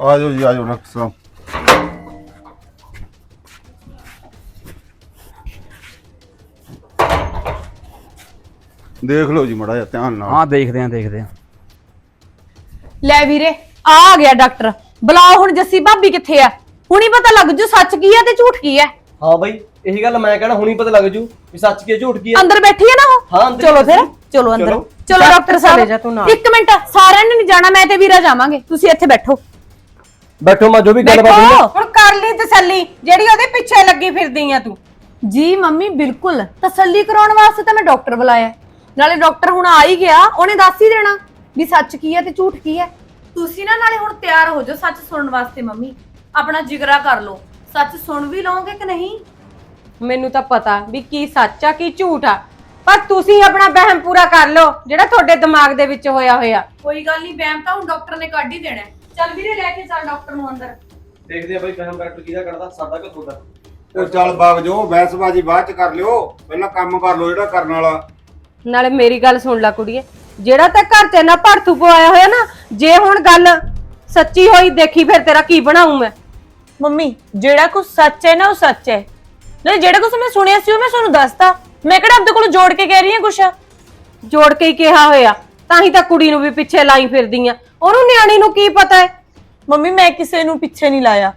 ਆ ਜਾਓ ਜੀ ਆ ਜਾਓ ਡਾਕਟਰ ਸਾਹਿਬ ਦੇਖ ਲਓ ਜੀ ਮੜਾ ਜਿਹਾ ਧਿਆਨ ਨਾਲ। ਹਾਂ ਦੇਖਦੇ ਆਂ ਦੇਖਦੇ ਆਂ ਲੈ ਵੀਰੇ ਆ ਆ ਗਿਆ ਡਾਕਟਰ। ਬੁਲਾਓ ਹੁਣ ਜੱਸੀ ਭਾਬੀ ਕਿੱਥੇ ਆ? ਹੁਣੀ ਪਤਾ ਲੱਗ ਜੂ ਸੱਚ ਕੀ ਆ ਤੇ ਝੂਠ ਕੀ ਆ। ਹਾਂ ਬਾਈ ਇਹੀ ਗੱਲ ਮੈਂ ਕਹਿਣਾ ਹੁਣੀ ਪਤਾ ਲੱਗ ਜੂ ਵੀ ਸੱਚ ਕੀ ਹੈ, ਝੂਠ ਕੀ ਹੈ ਅੰਦਰ ਬੈਠੀ ਆ ਨਾ ਉਹ? ਹਾਂ, ਅੰਦਰ ਚਲੋ ਫਿਰ। ਚਲੋ ਅੰਦਰ। ਚਲੋ। ਡਾਕਟਰ ਚਲੇ ਜਾ ਸਾਹਿਬ ਤੂੰ ਨਾਲ। ਇੱਕ ਮਿੰਟ ਸਾਰਿਆਂ ਨੇ ਨਹੀਂ ਜਾਣਾ ਮੈਂ ਤੇ ਵੀਰਾ ਜਾਵਾਂਗੇ। ਤੁਸੀਂ ਇੱਥੇ ਬੈਠੋ। ਬੈਠੋ ਮੈਂ ਜੋ ਵੀ ਗੱਲਬਾਤ ਹੋਈ ਨਾ। ਹੁਣ ਕਰ ਲਈ ਤਸੱਲੀ ਜਿਹੜੀ ਉਹਦੇ ਪਿੱਛੇ ਲੱਗੀ ਫਿਰਦੀ ਆ ਤੂੰ। ਜੀ ਮੰਮੀ ਬਿਲਕੁਲ। ਤਸੱਲੀ ਕਰਾਉਣ ਵਾਸਤੇ ਤਾਂ ਮੈਂ ਡਾਕਟਰ ਬੁਲਾਇਆ ਨਾਲੇ ਡਾਕਟਰ ਹੁਣ ਆ ਹੀ ਗਿਆ ਉਹਨੇ ਦੱਸ ਹੀ ਦੇਣਾ ਵੀ ਸੱਚ ਕੀ ਹੈ ਤੇ ਝੂਠ ਕੀ ਹੈ। ਤੁਸੀਂ ਨਾ ਨਾਲੇ ਹੁਣ ਤਿਆਰ ਹੋ ਜਾਓ ਸੱਚ ਸੁਣਨ ਵਾਸਤੇ ਮੰਮੀ। ਆਪਣਾ ਜਿਗਰਾ ਕਰ ਲਓ। ਸੱਚ ਸੁਣ ਵੀ ਲਓਗੇ ਕਿ ਨਹੀਂ? ਮੈਨੂੰ ਤਾਂ ਪਤਾ ਵੀ ਕੀ ਸੱਚ ਆ ਕੀ ਝੂਠ ਆ। ਪਰ ਤੁਸੀਂ ਆਪਣਾ ਵਹਿਮ ਪੂਰਾ ਕਰ ਲਓ ਜਿਹੜਾ ਤੁਹਾਡੇ ਦਿਮਾਗ ਦੇ ਵਿੱਚ ਹੋਇਆ ਹੋਇਆ। ਕੋਈ ਗੱਲ ਨਹੀਂ ਬੈਮ ਤਾਂ ਹੁਣ ਡਾਕਟਰ ਨੇ ਕੱਢ ਹੀ ਦੇਣਾ ਹੈ। ਚੱਲ ਵੀਰੇ ਲੈ ਕੇ ਚੱਲ ਡਾਕਟਰ ਨੂੰ ਅੰਦਰ। ਦੇਖਦੇ ਆ ਬਾਈ ਕਹਾਂ ਡਾਕਟਰ ਕਿਹਦਾ ਕਰਦਾ ਸਾਡਾ ਕਿ ਤੁਹਾਡਾ? ਉਹ ਚੱਲ ਬਾਗ ਜੋ ਬੈਸਬਾਜੀ ਬਾਅਦ ਚ ਕਰ ਲਿਓ ਪਹਿਲਾਂ ਕੰਮ ਕਰ ਲਓ ਜਿਹੜਾ ਕਰਨ ਵਾਲਾ। ਨਾਲੇ ਮੇਰੀ ਗੱਲ ਸੁਣ ਲੈ ਕੁੜੀਏ ਜਿਹੜਾ ਤਾਂ ਘਰ ਤੇ ਨਾ ਭੜਥੂ ਪਵਾਇਆ ਹੋਇਆ ਨਾ ਜੇ ਹੁਣ ਗੱਲ ਸੱਚੀ ਹੋਈ ਦੇਖੀ ਫਿਰ ਤੇਰਾ ਕੀ ਬਣਾਉਂ ਮੈਂ? ਮੰਮੀ ਜਿਹੜਾ ਕੁਝ ਸੱਚ ਹੈ ਨਾ ਉਹ ਸੱਚ ਹੈ। ਨਹੀਂ ਜਿਹੜਾ ਕੁਝ ਮੈਂ ਸੁਣਿਆ ਸੀ ਉਹ ਮੈਂ ਤੁਹਾਨੂੰ ਦੱਸਤਾ। ਮੈਂ ਕਿਹੜਾ ਆਪਦੇ ਕੋਲ ਜੋੜ ਕੇ ਕਹਿ ਰਹੀ ਹਾਂ ਕੁਛ? ਜੋੜ ਕੇ ਹੀ ਕਿਹਾ ਹੋਇਆ ਤਾਂ ਹੀ ਤਾਂ ਕੁੜੀ ਨੂੰ ਵੀ ਪਿੱਛੇ ਲਾਈ ਫਿਰਦੀ ਆ। ਉਹਨੂੰ ਨਿਆਣੀ ਨੂੰ ਕੀ ਪਤਾ ਹੈ? ਮੰਮੀ ਮੈਂ ਕਿਸੇ ਨੂੰ ਪਿੱਛੇ ਨਹੀਂ ਲਾਇਆ।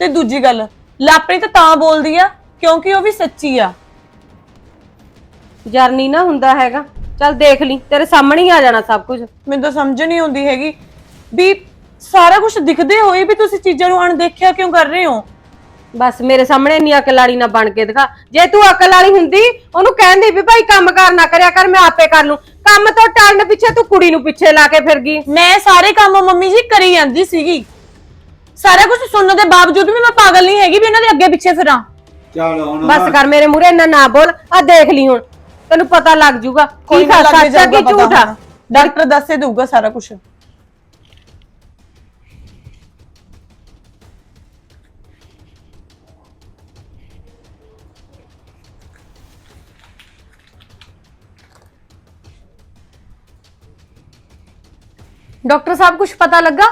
ਤੇ ਦੂਜੀ ਗੱਲ ਲਾਪਰੀ ਤਾਂ ਤਾਂ ਬੋਲਦੀ ਆ ਕਿਉਂਕਿ ਉਹ ਵੀ ਸੱਚੀ ਆ। ਜਰਨੀ ਨਾ ਹੁੰਦਾ ਹੈਗਾ। ਚੱਲ ਦੇਖ ਲਈ ਤੇਰੇ ਸਾਹਮਣੇ ਹੀ ਆ ਜਾਣਾ ਸਭ ਕੁਝ। ਮੈਨੂੰ ਤਾਂ ਸਮਝ ਨਹੀਂ ਆਉਂਦੀ ਹੈਗੀ ਵੀ ਸਾਰਾ ਕੁਝ ਦਿਖਦੇ ਹੋਏ ਵੀ ਤੁਸੀਂ ਚੀਜ਼ਾਂ ਨੂੰ ਅਣਦੇਖਿਆ ਕਿਉਂ ਕਰ ਰਹੇ ਹੋ? ਬਸ ਮੇਰੇ ਸਾਹਮਣੇ ਇੰਨੀ ਅਕਲ ਵਾਲੀ ਨਾ ਬਣ ਕੇ ਦਿਖਾ। ਜੇ ਤੂੰ ਅਕਲ ਵਾਲੀ ਹੁੰਦੀ ਉਹਨੂੰ ਕਹਿੰਦੀ ਵੀ ਭਾਈ ਕੰਮ ਕਾਰ ਨਾ ਕਰਿਆ ਕਰ ਮੈਂ ਆਪੇ ਕਰ ਲੂੰ। ਕੰਮ ਤੋਂ ਟਲਣ ਪਿੱਛੇ ਤੂੰ ਕੁੜੀ ਨੂੰ ਪਿੱਛੇ ਲਾ ਕੇ ਫਿਰ ਗਈ। ਮੈਂ ਸਾਰੇ ਕੰਮ ਮੰਮੀ ਜੀ ਕਰੀ ਜਾਂਦੀ ਸੀਗੀ। ਸਾਰਾ ਕੁਝ ਸੁਣਨ ਦੇ ਬਾਵਜੂਦ ਵੀ ਮੈਂ ਪਾਗਲ ਨਹੀਂ ਹੈਗੀ ਵੀ ਇਹਨਾਂ ਦੇ ਅੱਗੇ ਪਿੱਛੇ ਫਿਰਾਂ। ਚੱਲ ਹੁਣ ਬਸ ਕਰ ਮੇਰੇ ਮੂਹਰੇ ਇੰਨਾ ਨਾ ਬੋਲ ਆ ਦੇਖ ਲਈ ਹੁਣ। ਤੈਨੂੰ ਪਤਾ ਲੱਗ ਜੂਗਾ। ਕੀ ਨਾ ਲੱਗ ਸੱਚ ਆ ਕੀ ਜਾਊਗਾ ਝੂਠ ਆ। ਡਾਕਟਰ ਦੱਸੇ ਦਊਗਾ ਸਾਰਾ ਕੁਝ ਡਾਕਟਰ ਸਾਹਿਬ ਕੁਝ ਪਤਾ ਲੱਗਾ?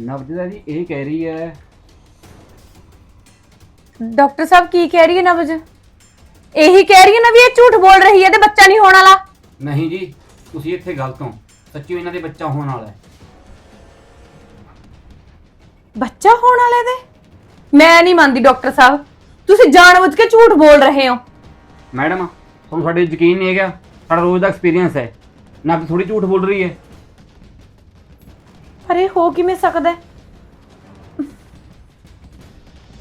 ਨਵਜਦਾ ਜੀ ਇਹ ਕਹਿ ਰਹੀ ਹੈ। ਡਾਕਟਰ ਸਾਹਿਬ ਕੀ ਕਹਿ ਰਹੀ ਹੈ ਨਵਜ? ਇਹੀ ਕਹਿ ਰਹੀ ਹੈ ਨਾ ਵੀ ਇਹ ਝੂਠ ਬੋਲ ਰਹੀ ਹੈ ਤੇ ਬੱਚਾ ਨਹੀਂ ਹੋਣ ਵਾਲਾ। ਨਹੀਂ ਜੀ ਤੁਸੀਂ ਇੱਥੇ ਗਲਤ ਹੋ। ਸੱਚੀ ਇਹਨਾਂ ਦੇ ਬੱਚਾ ਹੋਣ ਵਾਲਾ ਹੈ। ਬੱਚਾ ਹੋਣ ਵਾਲੇ ਦੇ ਮੈਂ ਨਹੀਂ ਮੰਨਦੀ ਡਾਕਟਰ ਸਾਹਿਬ। ਤੁਸੀਂ ਜਾਣਬੁੱਝ ਕੇ ਝੂਠ ਬੋਲ ਰਹੇ ਹੋ। ਮੈਡਮ ਤੁਹਾਨੂੰ ਸਾਡੇ ਯਕੀਨ ਨਹੀਂ ਹੈਗਾ। ਸਾਡਾ ਰੋਜ਼ ਦਾ ਐਕਸਪੀਰੀਅੰਸ ਹੈ। ਨਾ ਕਿ ਥੋੜੀ ਝੂਠ ਬੋਲ ਰਹੀ ਹੈ। ਅਰੇ ਹੋ ਕਿਵੇਂ ਸਕਦਾ ਹੈ?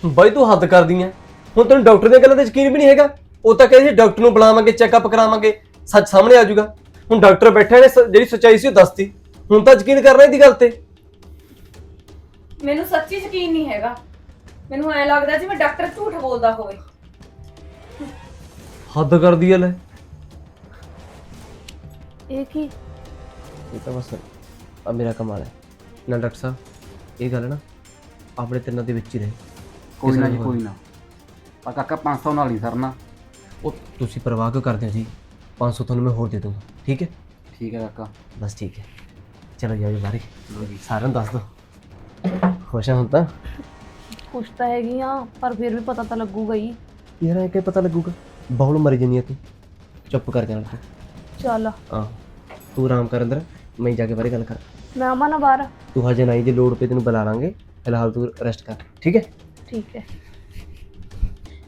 ਬਾਈ ਤੂੰ ਹੱਦ ਕਰਦੀ ਐ। ਹੁਣ ਤੈਨੂੰ ਡਾਕਟਰ ਦੀਆਂ ਗੱਲਾਂ ਤੇ ਯਕੀਨ ਵੀ ਨਹੀਂ ਹੈਗਾ? ਉਹ ਤਾਂ ਕਹਿੰਦੇ ਸੀ ਡਾਕਟਰ ਨੂੰ ਬੁਲਾਵਾਂਗੇ ਚੈੱਕਅਪ ਕਰਾਵਾਂਗੇ। ਸੱਚ ਸਾਹਮਣੇ ਆ ਜਾਊਗਾ। ਹੁਣ ਡਾਕਟਰ ਬੈਠਾ ਨੇ ਸ- ਜਿਹੜੀ ਸੱਚਾਈ ਸੀ ਉਹ ਦੱਸਤੀ। ਹੁਣ ਤਾਂ ਯਕੀਨ ਕਰਨਾ ਇਹਦੀ ਗੱਲ ਤੇ। ਮੈਨੂੰ ਸੱਚੀ ਯਕੀਨ ਨਹੀਂ ਹੈਗਾ। ਮੈਨੂੰ ਐ ਲੱਗਦਾ ਜਿਵੇਂ ਡਾਕਟਰ ਝੂਠ ਬੋਲਦਾ ਹੋਵੇ। ਹੱਦ ਕਰਦੀ ਐ ਲੈ। ਇਹ ਕੀ? ਇਹ ਤਾਂ ਬਸ ਆ ਮੇਰਾ ਕਮਾਲ ਹੈ ਨਾ ਡਾਕਟਰ ਸਾਹਿਬ ਇਹ ਗੱਲ ਨਾ ਆਪਣੇ ਤਿੰਨਾਂ ਦੇ ਵਿੱਚ ਹੀ ਰਹੇ। ਕੋਈ ਨਾ ਜੀ ਕੋਈ ਨਾ। ਪਰ ਕਾਕਾ 500 ਨਾਲ ਨਹੀਂ ਸਰਨਾ। ਉਹ ਤੁਸੀਂ ਪਰਵਾਹ ਕਿਉਂ ਕਰਦੇ ਹੋ ਜੀ? 500 ਤੁਹਾਨੂੰ ਮੈਂ ਹੋਰ ਦੇ ਦੂੰਗਾ ਠੀਕ ਹੈ? ਠੀਕ ਹੈ ਕਾਕਾ। ਬਸ ਠੀਕ ਹੈ। ਚਲੋ ਜਾਓ ਜੀ। ਬਾਰੀ ਸਾਰਿਆਂ ਨੂੰ ਦੱਸ ਦਿਓ। ਖੁਸ਼ ਹਾਂ ਹੁਣ ਤਾਂ? ਖੁਸ਼ ਤਾਂ ਹੈਗੀ ਆ ਪਰ ਫਿਰ ਵੀ ਪਤਾ ਤਾਂ ਲੱਗੂਗਾ ਹੀ। ਯਾਰ ਇਹ ਕਿ ਪਤਾ ਲੱਗੂਗਾ? ਬਹੁਲ ਮਰੀ ਜੰਨੀ ਆ ਤੂੰ। ਚੁੱਪ ਕਰ ਜਾਣਾ ਤੂੰ ਚੱਲ। ਹਾਂ ਤੂੰ ਆਰਾਮ ਕਰ ਅੰਦਰ ਮੈਂ ਜਾ ਕੇ ਬਾਰੇ ਗੱਲ ਕਰ। ਮੈਂ ਆਵਾਂ ਨਾ ਬਾਹਰ। ਤੂੰ ਹਜੇ ਨਹੀਂ ਜੇ ਲੋੜ ਪਈ ਤੈਨੂੰ ਬੁਲਾ ਲਾਂਗੇ। ਫਿਲਹਾਲ ਤੂੰ ਰੈਸਟ ਕਰ ਠੀਕ ਹੈ? ਠੀਕ ਹੈ।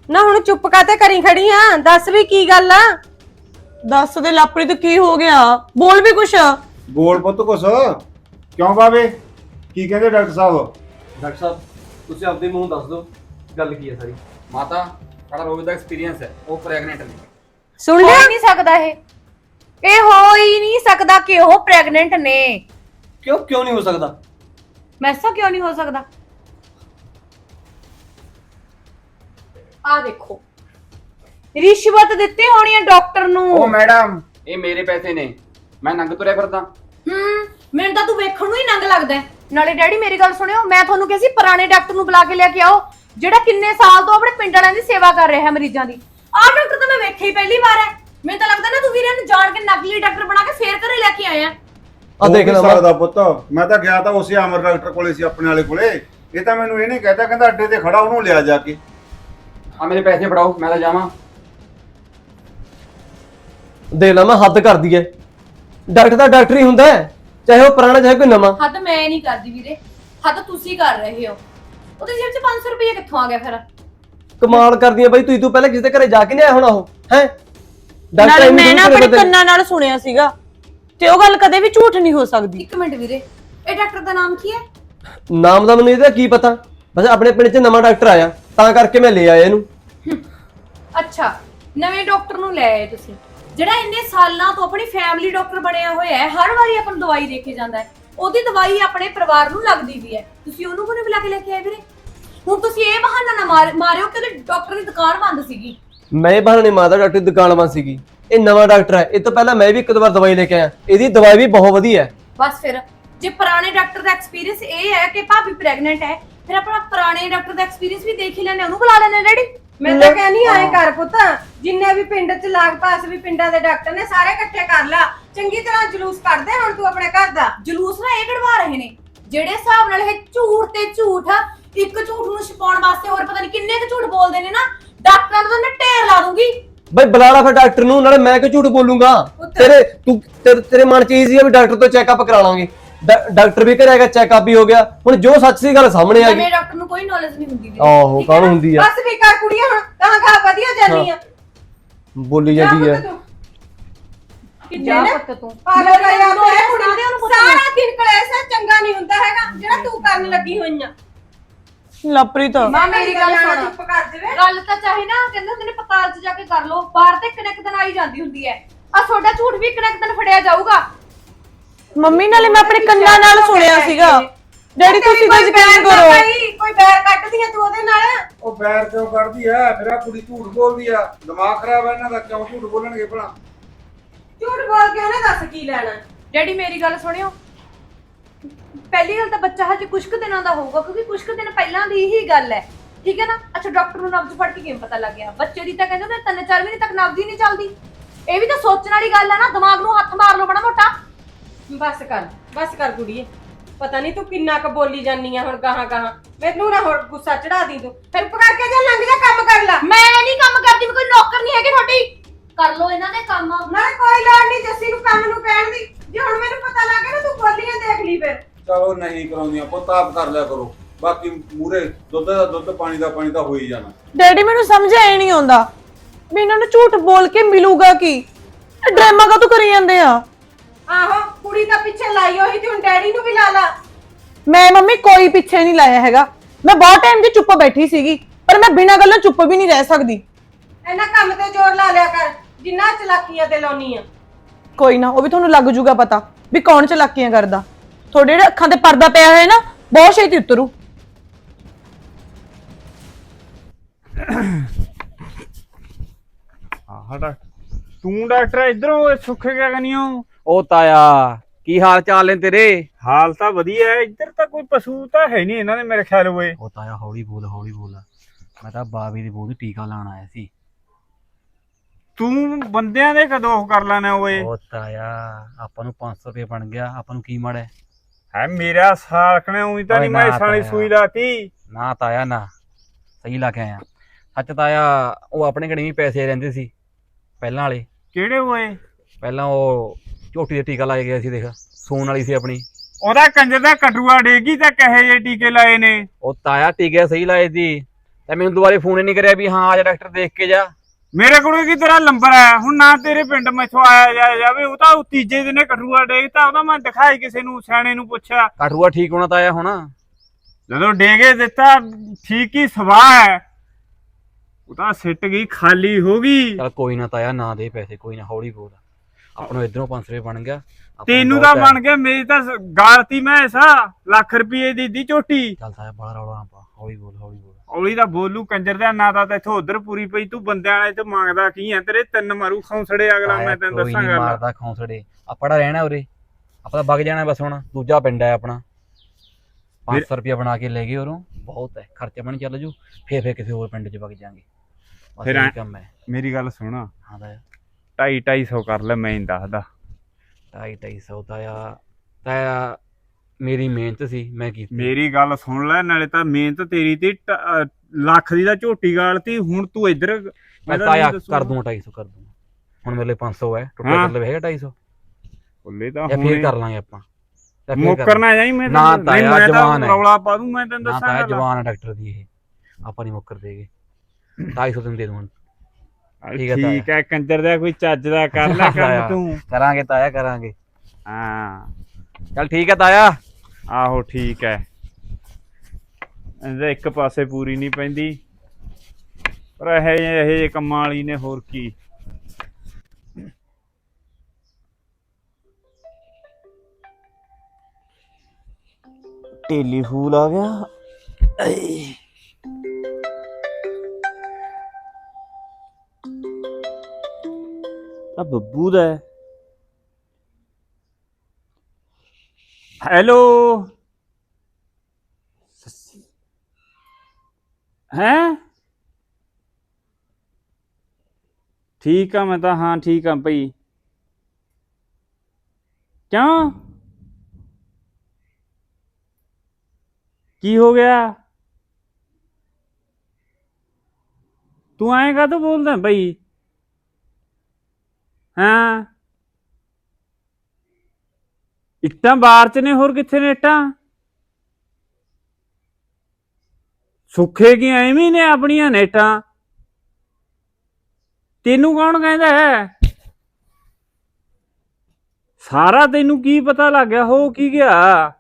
ਨਾ ਹੁਣ ਚੁੱਪ ਕਾਤੇ ਕਰੀ ਖੜੀ ਆ? ਦੱਸ ਵੀ ਕੀ ਗੱਲ ਆ? ਦੱਸ ਦੇ ਲਾਪਰੀ ਤੋਂ ਕੀ ਹੋ ਗਿਆ? ਬੋਲ ਵੀ ਕੁਛ। ਬੋਲ ਪੁੱਤ ਕੁਛ। ਕਿਉਂ ਬਾਵੇ? ਕੀ ਕਹਿੰਦੇ ਡਾਕਟਰ ਸਾਹਿਬ? ਡਾਕਟਰ ਸਾਹਿਬ ਤੁਸੀਂ ਆਪਦੇ ਮੂੰਹ ਦੱਸ ਦਿਓ ਗੱਲ ਕੀ ਹੈ ਸਾਰੀ? ਮਾਤਾ ਸਾਡਾ ਰੋਜ਼ ਦਾ ਐਕਸਪੀਰੀਅੰਸ ਹੈ ਉਹ ਪ੍ਰੈਗਨੈਂਟ ਨੇ ਸੁਣ ਹੋ ਲਿਆ? ਹੀ ਨਹੀਂ ਸਕਦਾ ਇਹ। ਇਹ ਹੋ ਹੀ ਨਹੀਂ ਸਕਦਾ ਕਿ ਉਹ ਪ੍ਰੈਗਨੈਂਟ ਨੇ। ਕਿਉਂ ਕਿਉਂ ਨਹੀਂ ਹੋ ਸਕਦਾ? ਮੈਸਾ ਕਿਉਂ ਨਹੀਂ ਹੋ ਸਕਦਾ? ਆ ਦੇਖੋ। ਰਿਸ਼ਵਤ ਦਿੱਤੀ ਹੋਣੀ ਹੈ ਡਾਕਟਰ ਨੂੰ। ਉਹ ਮੈਡਮ। ਇਹ ਮੇਰੇ ਪੈਸੇ ਨੇ। ਮੈਂ ਨੰਗ ਤੁਰਿਆ ਫਿਰਦਾ। ਹੂੰ ਮੈਨੂੰ ਤਾਂ ਤੂੰ ਵੇਖਣ ਨੂੰ ਹੀ ਨੰਗ ਲੱਗਦਾ ਹੈ। ਨਾਲੇ ਡੈਡੀ ਮੇਰੀ ਗੱਲ ਸੁਣਿਓ ਮੈਂ ਤੁਹਾਨੂੰ ਕਿਹਾ ਸੀ ਪੁਰਾਣੇ ਡਾਕਟਰ ਨੂੰ ਬੁਲਾ ਕੇ ਲੈ ਕੇ ਆਓ ਜਿਹੜਾ ਕਿੰਨੇ ਸਾਲ ਤੋਂ ਆਪਣੇ ਪਿੰਡ ਵਾਲਿਆਂ ਦੀ ਸੇਵਾ ਕਰ ਰਿਹਾ ਹੈ ਮਰੀਜ਼ਾਂ ਦੀ। ਆਹ ਡਾਕਟਰ ਤਾਂ ਮੈਂ ਵੇਖਿਆ ਹੀ ਪਹਿਲੀ ਵਾਰ ਹੈ। ਮੈਨੂੰ ਤਾਂ ਲੱਗਦਾ ਨਾ ਤੂੰ ਵੀਰੇ ਨੂੰ ਜਾਣ ਕੇ ਨਕਲੀ ਡਾਕਟਰ ਬਣਾ ਕੇ ਫੇਰ ਘਰੇ ਲੈ ਕੇ ਆਇਆ ਆ ਦੇਖ ਲੈ ਸਕਦਾ ਪੁੱਤ ਮੈਂ ਤਾਂ ਗਿਆ ਤਾਂ ਉਸੇ ਅਮਰ ਡਾਕਟਰ ਕੋਲੇ ਸੀ ਆਪਣੇ ਵਾਲੇ ਕੋਲੇ। ਇਹ ਤਾਂ ਮੈਨੂੰ ਇਹਨੇ ਕਹਿਤਾ ਕਹਿੰਦਾ ਅੱਡੇ ਤੇ ਖੜਾ ਉਹਨੂੰ ਲਿਆ ਜਾ ਕੇ। ਆ ਮੇਰੇ ਪੈਸੇ ਫੜਾਓ ਮੈਂ ਤਾਂ ਜਾਵਾਂ। ਦੇਖ ਲੈ ਮੈਂ ਹੱਦ ਕਰਦੀ ਐ। ਡਾਕਟਰ ਤਾਂ ਡਾਕਟਰ ਹੀ ਹੁੰਦਾ ਹੈ ਚਾਹੇ ਉਹ ਪੁਰਾਣਾ ਚਾਹੇ ਕੋਈ ਨਵਾਂ। ਹੱਦ ਮੈਂ ਨਹੀਂ ਕਰਦੀ ਵੀਰੇ। ਹੱਦ ਤੁਸੀਂ ਕਰ ਰਹੇ ਹੋ। ਉਹਦੇ ਜੇਬ 'ਚ 500 ਰੁਪਏ ਕਿੱਥੋਂ ਆ ਗਿਆ ਫਿਰ? ਕਮਾਲ ਕਰਦੀ ਐ ਬਾਈ ਤੂੰ ਤੂੰ ਪਹਿਲਾਂ ਕਿਸੇ ਦੇ ਘਰੇ ਜਾ ਕੇ ਨਹੀਂ ਆਇਆ ਹੋਣਾ ਉਹ ਹੈ? ਨਾਲੇ ਮੈਂ ਨਾ ਆਪਣੇ ਕੰਨਾਂ ਨਾਲ ਸੁਣਿਆ ਸੀਗਾ। ਤੇ ਉਹ ਗੱਲ ਕਦੇ ਵੀ ਝੂਠ ਨਹੀਂ ਹੋ ਸਕਦੀ। ਇੱਕ ਮਿੰਟ ਵੀਰੇ ਇਹ ਡਾਕਟਰ ਦਾ ਨਾਮ ਕੀ ਹੈ? ਨਾਮ ਦਾ ਮੈਨੂੰ ਇਹਦਾ ਕੀ ਪਤਾ? ਬਸ ਆਪਣੇ ਪਿੰਡ 'ਚ ਨਵਾਂ ਡਾਕਟਰ ਆਇਆ ਤਾਂ ਕਰਕੇ ਮੈਂ ਲੈ ਆਇਆ ਇਹਨੂੰ। ਅੱਛਾ ਨਵੇਂ ਡਾਕਟਰ ਨੂੰ ਲੈ ਆਏ ਤੁਸੀਂ। ਜਿਹੜਾ ਇੰਨੇ ਸਾਲਾਂ ਤੋਂ ਆਪਣੀ ਫੈਮਿਲੀ ਡਾਕਟਰ ਬਣਿਆ ਹੋਇਆ ਹੈ ਹਰ ਵਾਰੀ ਆਪਾਂ ਨੂੰ ਦਵਾਈ ਦੇ ਕੇ ਜਾਂਦਾ ਹੈ। ਉਹਦੀ ਦਵਾਈ ਆਪਣੇ ਪਰਿਵਾਰ ਨੂੰ ਲੱਗਦੀ ਵੀ ਹੈ। ਤੁਸੀਂ ਉਹਨੂੰ ਕੋਨੇ ਬੁਲਾ ਕੇ ਲੈ ਕੇ ਆਏ ਵੀਰੇ? ਹੁਣ ਤੁਸੀਂ ਇਹ ਬਹਾਨਾ ਨਾ ਮਾਰ- ਮਾਰਿਓ ਕਿ ਉਹਦੇ ਡਾਕਟਰ ਦੀ ਦੁਕਾਨ ਬੰਦ ਸੀਗੀ। ਮੈਂ ਇਹ ਬਹਾਨੇ ਮਾਦਾ ਡਾਕਟਰ ਦੀ ਦੁਕਾਨ ਬੰਦ ਸੀਗੀ। ਇਹ ਨਵਾਂ ਡਾਕਟਰ ਹੈ। ਇਹ ਤੋਂ ਪਹਿਲਾਂ ਮੈਂ ਵੀ ਇੱਕ ਦੋ ਵਾਰ ਦਵਾਈ ਲੈ ਕੇ ਆਇਆ। ਇਹਦੀ ਦਵਾਈ ਵੀ ਬਹੁਤ ਵਧੀਆ ਹੈ। ਬਸ ਫਿਰ ਜੇ ਪੁਰਾਣੇ ਡਾਕਟਰ ਦਾ ਐਕਸਪੀਰੀਅੰਸ ਇਹ ਹੈ ਕਿ ਭਾਬੀ ਪ੍ਰੈਗਨੈਂਟ ਹੈ ਫਿਰ ਆਪਣਾ ਪੁਰਾਣੇ ਡਾਕਟਰ ਦਾ ਐਕਸਪੀਰੀਅੰਸ ਵੀ ਦੇਖ ਹੀ ਲੈਣੇ ਉਹਨੂੰ ਬੁਲਾ ਲੈਣੇ ਡੈਡੀ। ਮੈਂ ਤਾਂ ਕਹਿੰਨੀ ਆਏ ਕਰ ਪੁੱਤ। ਜਿੰਨੇ ਵੀ ਪਿੰਡ 'ਚ ਲਾਗ ਪਾਸ ਵੀ ਪਿੰਡਾਂ ਦੇ ਡਾਕਟਰ ਨੇ ਸਾਰੇ ਇਕੱਠੇ ਕਰ ਲਾ। ਚੰਗੀ ਤਰ੍ਹਾਂ ਜਲੂਸ ਕੱਢਦੇ ਹੁਣ ਤੂੰ ਆਪਣੇ ਘਰ ਦਾ। ਜਲੂਸ ਨਾ ਇਹ ਕਢਵਾ ਰਹੇ ਨੇ। ਜਿਹੜੇ ਹਿਸਾਬ ਨਾਲ ਇਹ ਝੂਠ ਤੇ ਝੂਠ ਇੱਕ ਝੂਠ ਨੂੰ ਛਪਾਉਣ ਵਾਸਤੇ ਹੋਰ ਪਤਾ ਨਹੀਂ ਕਿੰਨੇ ਕੁ ਝੂਠ ਬੋਲਦੇ ਨੇ ਨਾ। ਡਾਕਟਰਾਂ ਨੂੰ ਤਾਂ ਮੈਂ ਢੇਰ ਲਾ ਦੂੰਗੀ। ਬਈ ਬੁਲਾ ਲਾ ਫਿਰ ਡਾਕਟਰ ਨੂੰ ਨਾਲੇ ਮੈਂ ਕਿ ਝੂਠ ਬੋਲੂੰਗਾ? ਤੇਰੇ ਤੂੰ ਤੇਰੇ ਤੇਰੇ ਮਨ 'ਚ ਇਹ ਸੀ ਵੀ ਡਾਕਟਰ ਤੋਂ ਚੈੱਕਅਪ ਕਰਾ ਲਾਂਗੇ। ਡਾ- ਡਾਕਟਰ ਵੀ ਕਰੇਗਾ ਚੈੱਕਅਪ ਵੀ ਹੋ ਗਿਆ। ਹੁਣ ਜੋ ਸੱਚ ਸੀ ਗੱਲ ਸਾਹਮਣੇ ਆ ਗਈ। ਨਵੇਂ ਡਾਕਟਰ ਨੂੰ ਕੋਈ ਨੌਲੇਜ ਨਹੀਂ ਹੁੰਦੀ ਵੀਰੇ। ਆਹੋ ਠੀਕ ਹੈ ਕਾਹਨੂੰ ਨਾ? ਹੁੰਦੀ ਆ? ਬਸ ਵੀ ਕਰ ਕੁੜੀਆਂ ਹੁਣ ਕਹਾਂ ਕਹਾਂ ਵਧੀਆ ਜਾਨੀ ਆ। ਬੋਲੀ ਜਾਂਦੀ ਆ। ਜਾ ਨੇ? ਪੁੱਤ ਤੂੰ? ਪਾਗਲ ਦਾ ਯਾਰ ਉਹਨੂੰ ਹੈ ਉਹਨੂੰ ਕੁੜੀ ਸਾਰਾ ਦਿਨ ਕਲੇਸ਼ ਚੰਗਾ ਨਹੀਂ ਹੁੰਦਾ ਹੈਗਾ। ਜਿਹੜਾ ਤੂੰ ਕਰਨ ਲੱਗੀ ਹੋਈ ਆ ਲਪ੍ਰੀਤ। ਮਾਂ ਮੇਰੀ ਗੱਲ ਸੁਣ। ਚੁੱਪ ਕਰ ਦੇਵੇ ਗੱਲ ਤਾਂ ਚਾਹੇ ਨਾ ਕਹਿੰਦੇ ਹੁੰਦੇ ਨੇ ਪਤਾਲ 'ਚ ਜਾ ਕੇ ਕਰ ਲੋ ਬਾਹਰ ਤੇ ਕਨੈਕ ਦਿਨ ਆਈ ਜਾਂਦੀ ਹੁੰਦੀ ਹੈ ਆ ਤੁਹਾਡਾ ਝੂਠ ਵੀ ਕਨੈਕ ਦਿਨ ਫੜਿਆ ਜਾਊਗਾ। ਮੰਮੀ ਨਾਲੇ ਮੈਂ ਆਪਣੇ ਕੰਨਾਂ ਨਾਲ ਸੁਣਿਆ ਸੀਗਾ। ਡੈਡੀ ਤੁਸੀਂ ਤਾਂ ਯਕੀਨ ਕਰੋ? ਕੋਈ ਬੈਰ ਕੱਢਦੀ ਆ ਤੂੰ ਉਹਦੇ ਨਾਲ? ਉਹ ਬੈਰ ਕਿਉਂ ਕੱਢਦੀ ਐ? ਫਿਰ ਕੁੜੀ ਝੂਠ ਬੋਲਦੀ ਆ। ਦਿਮਾਗ ਖਰਾਬ ਐ ਇਹਨਾਂ ਦਾ ਕਿਉਂ ਝੂਠ ਬੋਲਣਗੇ ਭਲਾ? ਝੂਠ ਬੋਲ ਕੇ ਉਹਨੇ ਦੱਸ ਕੀ ਲੈਣਾ? ਡੈਡੀ ਮੇਰੀ ਗੱਲ ਸੁਣਿਓ। ਪਹਿਲੀ ਗੱਲ ਤਾਂ ਬੱਚਾ ਹਜੇ ਕੁਝ ਕੁ ਦਿਨਾਂ ਦਾ ਹੋਊਗਾ ਕਿਉਂਕਿ ਕੁਝ ਕੁ ਦਿਨ ਪਹਿਲਾਂ ਦੀ ਹੀ ਗੱਲ ਹੈ। ਠੀਕ ਹੈ ਨਾ? ਅੱਛਾ ਡਾਕਟਰ ਨੂੰ ਨਬਜ਼ ਫੜ ਕੇ ਕਿਵੇਂ ਪਤਾ ਲੱਗ ਗਿਆ? ਬੱਚੇ ਦੀ ਤਾਂ ਕਹਿੰਦੇ ਨੇ ਤਿੰਨ ਚਾਰ ਮਹੀਨੇ ਤੱਕ ਨਬਜ਼ ਹੀ ਨਹੀਂ ਚੱਲਦੀ। ਇਹ ਵੀ ਤਾਂ ਸੋਚਣ ਵਾਲੀ ਗੱਲ ਹੈ ਨਾ ਦਿਮਾਗ ਨੂੰ ਹੱਥ ਮਾਰ ਲਓ ਬੜਾ ਮੋਟਾ। ਬਸ ਕਰ ਬਸ ਕਰ ਕੁੜੀਏ। ਪਤਾ ਨਹੀਂ ਤੂੰ ਕਿੰਨਾ ਕੁ ਬੋਲੀ ਜਾਨੀ ਆ ਹੁਣ ਗਾਹਾਂ ਗਾਹਾਂ। ਮੈਨੂੰ ਨਾ ਹੁਣ ਗੁੱਸਾ ਚੜਾ ਦੀ ਤੂੰ। ਫਿਰ ਪਕੜ ਕੇ ਜਾ ਲੰਘ ਜਾ ਕੰਮ ਕਰ ਲੈ। ਮੈਂ ਨਹੀਂ ਕੰਮ ਕਰਦੀ ਮੈਂ ਕੋਈ ਨੌਕਰ ਨਹੀਂ ਹੈਗੀ ਤੁਹਾਡੀ। ਕਰ ਲਓ ਇਹਨਾਂ ਦੇ ਕੰਮ। ਨਾ ਕੋਈ ਲੋੜ ਨਹੀਂ ਜੱਸੀ ਨੂੰ ਕੰਮ ਨੂੰ ਕਹਿਣ ਦੀ। ਜੇ ਹੁਣ ਮੈਨੂੰ ਪਤਾ ਲੱਗ ਗਿਆ ਨਾ ਤੂੰ ਬੋਲੀਆਂ ਦੇਖ ਲਈ ਫਿਰ। ਚਲੋ ਨਹੀਂ ਕਰਾਉਂਦੀਆਂ ਪੁੱਤ ਆਪ ਕਰ ਲਿਆ ਕਰੋ। ਬਾਕੀ ਮੂਰੇ ਦੁੱਧ ਦਾ ਦੁੱਧ ਪਾਣੀ ਦਾ ਪਾਣੀ ਤਾਂ ਹੋ ਹੀ ਜਾਣਾ। ਡੈਡੀ ਮੈਨੂੰ ਸਮਝ ਆਇਆ ਨਹੀਂ ਆਉਂਦਾ। ਵੀ ਇਹਨਾਂ ਨੂੰ ਝੂਠ ਬੋਲ ਕੇ ਮਿਲੂਗਾ ਕੀ? ਇਹ ਡਰਾਮਾ ਕਾ ਕਰੀ ਜਾਂਦੇ ਆ? ਆਹੋ ਕੁੜੀ ਦਾ ਪਿੱਛੇ ਲਾਈ ਹੋਈ ਤੇ ਹੁਣ ਡੈਡੀ ਨੂੰ ਵੀ ਲਾ ਲਾ। ਮੈਂ ਮੰਮੀ ਕੋਈ ਪਿੱਛੇ ਨਹੀਂ ਲਾਇਆ ਹੈਗਾ। ਮੈਂ ਬਹੁਤ ਟਾਈਮ ਦੀ ਚੁੱਪ ਬੈਠੀ ਸੀਗੀ ਪਰ ਮੈਂ ਬਿਨਾਂ ਗੱਲੋਂ ਚੁੱਪ ਵੀ ਨਹੀਂ ਰਹਿ ਸਕਦੀ। ਇਹਨਾਂ ਕੰਮ ਤੇ ਜ਼ੋਰ ਲਾ ਲਿਆ ਕਰ ਜਿੰਨਾ ਚਲਾਕੀਆਂ ਤੇ ਲਾਉਣੀ ਆ। ਕੋਈ ਨਾ ਉਹ ਵੀ ਤੁਹਾਨੂੰ ਲੱਗ ਜੂਗਾ ਪਤਾ ਵੀ ਕੌਣ ਚਲਾਕੀਆਂ ਕਰਦਾ। ਤੁਹਾਡੇ ਜਿਹੜੇ ਅੱਖਾਂ ਤੇ ਪਰਦਾ ਪਿਆ ਹੋਇਆ ਨਾ ਬਹੁਤ ਛੇਤੀ ਉਤਰੂ। ਆਹ ਡਾਕਟਰ ਤੂੰ ਡਾਕਟਰ ਇਧਰੋਂ ਸੁੱਖ ਗਿਆ ਕਨੀਓ ਉਹ? ਤਾਇਆ ਕੀ ਹਾਲ ਚਾਲ ਨੇ ਤੇਰੇ? ਹਾਲ ਤਾਂ ਵਧੀਆ ਹੈ ਇੱਧਰ ਤਾਂ ਕੋਈ ਪਸ਼ੂ ਤਾਂ ਹੈ ਨਹੀਂ ਇਹਨਾਂ ਦੇ ਮੇਰੇ ਖਿਆਲ ਹੋਏ ਉਹ ਤਾਇਆ ਹੌਲੀ ਬੋਲ ਹੌਲੀ ਬੋਲ। ਮੈਂ ਤਾਂ ਬਾਬੇ ਦੀ ਬੋਲ ਟੀਕਾ ਲਾਉਣ ਆਇਆ ਸੀ। ਤੂੰ ਬੰਦਿਆਂ ਦੇ ਕਦੋਂ ਉਹ ਕਰ ਲੈਣਾ ਓਏ? ਉਹ ਤਾਇਆ ਆਪਾਂ ਨੂੰ 500 ਰੁਪਏ ਬਣ ਗਿਆ ਆਪਾਂ ਨੂੰ ਕੀ ਮੜ ਹੈ? ਹੈ ਮੇਰਾ ਸਾਲਕਣੇ ਉਹੀ ਤਾਂ ਨਹੀਂ ਮੈਂ ਸਾਲੀ। ਸੂਈ ਲਾਤੀ। ਨਾ ਤਾਇਆ ਨਾ। ਸਹੀ ਲਾ ਕੇ ਆਇਆ। ਸੱਚ ਤਾਇਆ ਉਹ ਆਪਣੇ ਘੜੇ ਵੀ ਪੈਸੇ ਰਹਿੰਦੇ ਸੀ ਪਹਿਲਾਂ ਵਾਲੇ। ਕਿਹੜੇ ਓਏ ਪਹਿਲਾਂ ਉਹ ਝੋਟੀ ਦੇ ਟੀਕਾ ਲਾਇਆ ਗਿਆ ਸੀ ਦੇਖ। ਸੂਣ ਵਾਲੀ ਸੀ ਆਪਣੀ। ਉਹਦਾ ਕੰਜਰ ਦਾ ਕਟੂਆ ਡੇਗੀ ਤਾਂ ਕਹੇ ਜੇ ਟੀਕੇ ਲਾਏ ਨੇ? ਉਹ ਤਾਇਆ ਟੀਕੇ ਸਹੀ ਲਾਏ ਸੀ। ਤੇ ਮੈਨੂੰ ਦੁਬਾਰੇ ਫੋਨ ਹੀ ਨਹੀਂ ਕਰਿਆ ਵੀ ਹਾਂ ਅੱਜ ਡਾਕਟਰ ਦੇਖ ਕੇ ਜਾ। ਮੇਰੇ ਕੋਲ ਕੀ ਤੇਰਾ ਨੰਬਰ ਆਇਆ ਹੁਣ ਨਾ ਤੇਰੇ ਪਿੰਡ ਮੈਥੋਂ ਆਇਆ ਜਾ- ਜਾਵੇ ਉਹ ਤਾਂ ਉਹ ਤੀਜੇ ਦਿਨੇ ਕਟੂਆ ਡੇਗਤਾ ਉਹਦਾ ਮੈਂ ਦਿਖਾਈ ਕਿਸੇ ਨੂੰ ਸਿਆਣੇ ਨੂੰ ਪੁੱਛਿਆ। ਕਠੂਆ ਠੀਕ ਹੋਣਾ ਤਾਇਆ ਹੁਣ। ਜਦੋਂ ਡੇਗੇ ਦਿੱਤਾ ਠੀਕ ਹੀ ਸਵਾਹ ਹੈ। ਉਹ ਤਾਂ ਸਿੱਟ ਗਈ ਖਾਲੀ ਹੋ ਗਈ। ਚਲ ਕੋਈ ਨਾ ਤਾਇਆ ਨਾ ਦੇ ਪੈਸੇ ਕੋਈ ਨਾ ਹੌਲੀ ਬੋਲ। ਆਪਣੋਂ ਇਧਰੋਂ 500 ਰੁਪਏ ਬਣ ਗਿਆ। ਆਪਾਂ ਤੈਨੂੰ ਤਾਂ। ਬਣ ਗਿਆ ਮੇਰੀ ਤਾਂ ਸ- ਗਾਲਤੀ ਮੈਂ ਐਸਾ ਲੱਖ ਰੁਪਏ ਦੀ ਦੀ ਝੋਟੀ। ਚੱਲ ਤਾਇਆ ਬੜਾ ਰੌਲਾ ਨਾ ਪਾ ਹੌਲੀ ਬੋਲ ਹੌਲੀ ਬੋਲ। ਔਲੀ ਦਾ ਬੋਲੂ ਕੰਜਰ ਦਾ ਨਾ ਤਾਂ ਇੱਥੋਂ ਉਧਰ ਪੂਰੀ ਪਈ ਤੂੰ ਬੰਦਿਆਂ ਵਾਲੇ ਤੇ ਮੰਗਦਾ ਕੀ ਆ? ਤੇਰੇ ਤਿੰਨ ਮਾਰੂ ਖੌਂਸੜੇ ਅਗਲਾ ਮੈਂ ਤੈਨੂੰ ਕੋਈ ਨੀ ਦੱਸਾਂਗਾ ਮਾਰਦਾ ਖੌਂਸੜੇ। ਆਪੜਾ ਰਹਿਣਾ ਉਰੇ। ਆਪਾਂ ਤਾਂ ਵਗ ਜਾਣਾ ਬਸ ਹੁਣ। ਦੂਜਾ ਪਿੰਡ ਹੈ ਆਪਣਾ। 500 ਰੁਪਏ ਬਣਾ ਕੇ ਲੈ ਗਏ ਉਰੋਂ। ਬਹੁਤ ਹੈ। ਖਰਚਾ ਬਣ ਚੱਲ ਜੂ। ਫੇਰ ਫੇਰ ਕਿਸੇ ਹੋਰ ਪਿੰਡ 'ਚ ਵਗ ਜਾਾਂਗੇ। ਬਸ ਫਿਰ ਇਹ ਕੰਮ ਹੈ। ਮੇਰੀ ਗੱਲ ਸੁਣ। ਹਾਂ ਤਾਇਆ। ਢਾਈ ਢਾਈ ਸੌ ਕਰ ਲੈ ਮੈਂ ਹੀ ਦੱਸਦਾ। ਢਾਈ ਢਾਈ ਸੌ ਤਾਇਆ। ਤਾਇਆ ਮੇਰੀ ਮਿਹਨਤ ਸੀ ਮੈਂ ਕੀਤੀ। ਮੇਰੀ ਗੱਲ ਸੁਣ ਲੈ ਨਾਲੇ ਤਾਂ ਮਿਹਨਤ ਤੇਰੀ ਤੇ ਟ- ਅਹ ਲੱਖ ਦੀ ਤਾਂ ਝੋਟੀ ਗਾਲਤੀ ਹੁਣ ਤੂੰ ਇੱਧਰ ਮੈਂ ਤਾਂ ਤਾਇਆ ਨਹੀਂ ਦੱਸੂਗਾ। ਕਰ ਦੂੰ 250 ਕਰ ਦੂੰ ਹੁਣ ਮੇਰੇ ਲਈ 500 ਹੈ ਟੁੱਟੇ ਹਾਂ। ਲਵੇ ਹੈਗਾ 250 ਬੋਲੇ ਤਾਂ ਜਾਂ ਹੁਣ ਫੇਰ ਕਰ ਲਾਂਗੇ ਆਪਾਂ। ਜਾਂ ਫੇਰ ਕਰ ਮੁੱਕਰਨਾ ਜਾਈ ਮੈਂ ਨਾ ਤੈਨੂੰ- ਤਾਇਆ ਮੈਂ ਤਾਂ ਜਵਾਨ ਹੈ। ਰੌਲਾ ਪਾ ਦੂੰ ਮੈਂ ਤੈਨੂੰ ਨਾ ਤਾਇਆ ਦੱਸਾਂਗਾ ਜਵਾਨ ਹੈ ਡਾਕਟਰ ਦੀ ਇਹ। ਆਪਾਂ ਨਹੀਂ ਮੁੱਕਰ ਦੇਗੇ। 250 ਤੈਨੂੰ ਦੇ ਦੂੰ ਹੁਣ। ਠੀਕ ਹੈ ਠੀਕ ਹੈ ਕੰਜਰ ਦਾ ਕੋਈ ਚੱਜ ਦਾ ਕਰ ਲੈ ਤਾਇਆ। ਕੰਮ ਤੂੰ। ਕਰਾਂਗੇ ਤਾਇਆ ਕਰਾਂਗੇ। ਹਾਂ। ਚੱਲ ਠੀਕ ਹੈ ਤਾਇਆ। ਆਹੋ ਠੀਕ ਹੈ ਇਹਦੇ ਇੱਕ ਪਾਸੇ ਪੂਰੀ ਨਹੀਂ ਪੈਂਦੀ। ਪਰ ਇਹ ਇਹ ਜਿਹੇ ਕੰਮਾਂ ਵਾਲੀ ਨੇ ਹੋਰ ਕੀ। ਫੂਲ ਆ ਗਿਆ। ਆ ਬੱਬੂ ਦਾ ਹੈ। ਹੈਲੋ ਹੈ ਠੀਕ ਆ ਮੈਂ ਤਾਂ ਹਾਂ ਠੀਕ ਆ ਭਈ ਕਿਉਂ ਕੀ ਹੋ ਗਿਆ ਤੂੰ ਆਏਗਾ ਤਾਂ ਬੋਲਦਾ ਭਈ ਹਾਂ ਇੱਟਾਂ ਬਾਹਰ ਚ ਨੇ, ਹੋਰ ਕਿੱਥੇ ਨੇ ਇੱਟਾਂ? ਸੁੱਖੇ ਕੀ ਐਵੇਂ ਨੇ ਆਪਣੀਆਂ ਨੇਟਾਂ? ਤੈਨੂੰ ਕੌਣ ਕਹਿੰਦਾ ਹੈ? ਸਾਰਾ ਤੈਨੂੰ ਕੀ ਪਤਾ ਲੱਗ ਗਿਆ, ਹੋ ਕੀ ਗਿਆ?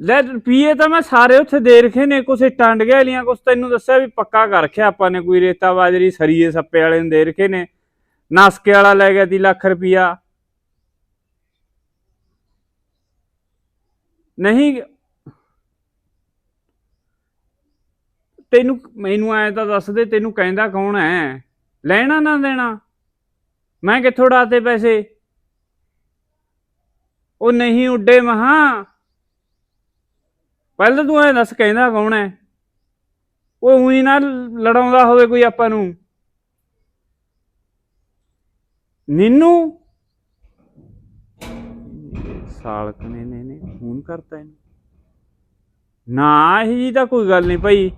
ਲੈ, ਪੀਏ ਤਾਂ ਮੈਂ ਸਾਰੇ ਉੱਥੇ ਦੇ ਰਖੇ ਨੇ, ਕੁਛ ਟੰਡ ਗਿਆ ਲੀਆਂ ਕੁਛ ਤੈਨੂੰ ਦੱਸਿਆ ਵੀ ਪੱਕਾ ਕਰ ਰਖਿਆ ਆਪਾਂ ਨੇ, ਕੋਈ ਰੇਤਾ ਬਾਜਰੀ, ਸਰੀਏ, ਸੱਪੇ ਵਾਲੇ ਨੂੰ ਦੇ ਰਖੇ ਨੇ। ਨਾਸਕੇ ਵਾਲਾ ਲੈ ਗਿਆ ਦੀ ਲੱਖ ਰੁਪਿਆ ਨਹੀਂ, ਤੈਨੂੰ, ਮੈਨੂੰ ਐ ਤਾਂ ਦੱਸ ਦੇ, ਤੈਨੂੰ ਕਹਿੰਦਾ ਕੌਣ ਹੈ? ਲੈਣਾ ਨਾ ਦੇਣਾ? ਮੈਂ ਕਿੱਥੋਂ ਡਾਤੇ ਪੈਸੇ? ਉਹ ਨਹੀਂ ਉੱਡੇ ਮਹਾ। ਪਹਿਲਾਂ ਤੂੰ ਐ ਦੱਸ, ਕਹਿੰਦਾ ਕੌਣ ਹੈ? ਉਹ ਉਹੀ ਨਾਲ ਲੜਾਉਂਦਾ ਹੋਵੇ ਕੋਈ ਆਪਾਂ ਨੂੰ। ਨਿੰਨੂ? ਸਾਲਕ ਨੇ ਨੇ ਨੇ ਫੋਨ ਕਰਤਾ ਇਹਨੂੰ। ਨਾ ਇਹ ਜੀ ਤਾਂ ਕੋਈ ਗੱਲ ਨਹੀਂ ਭਾਈ।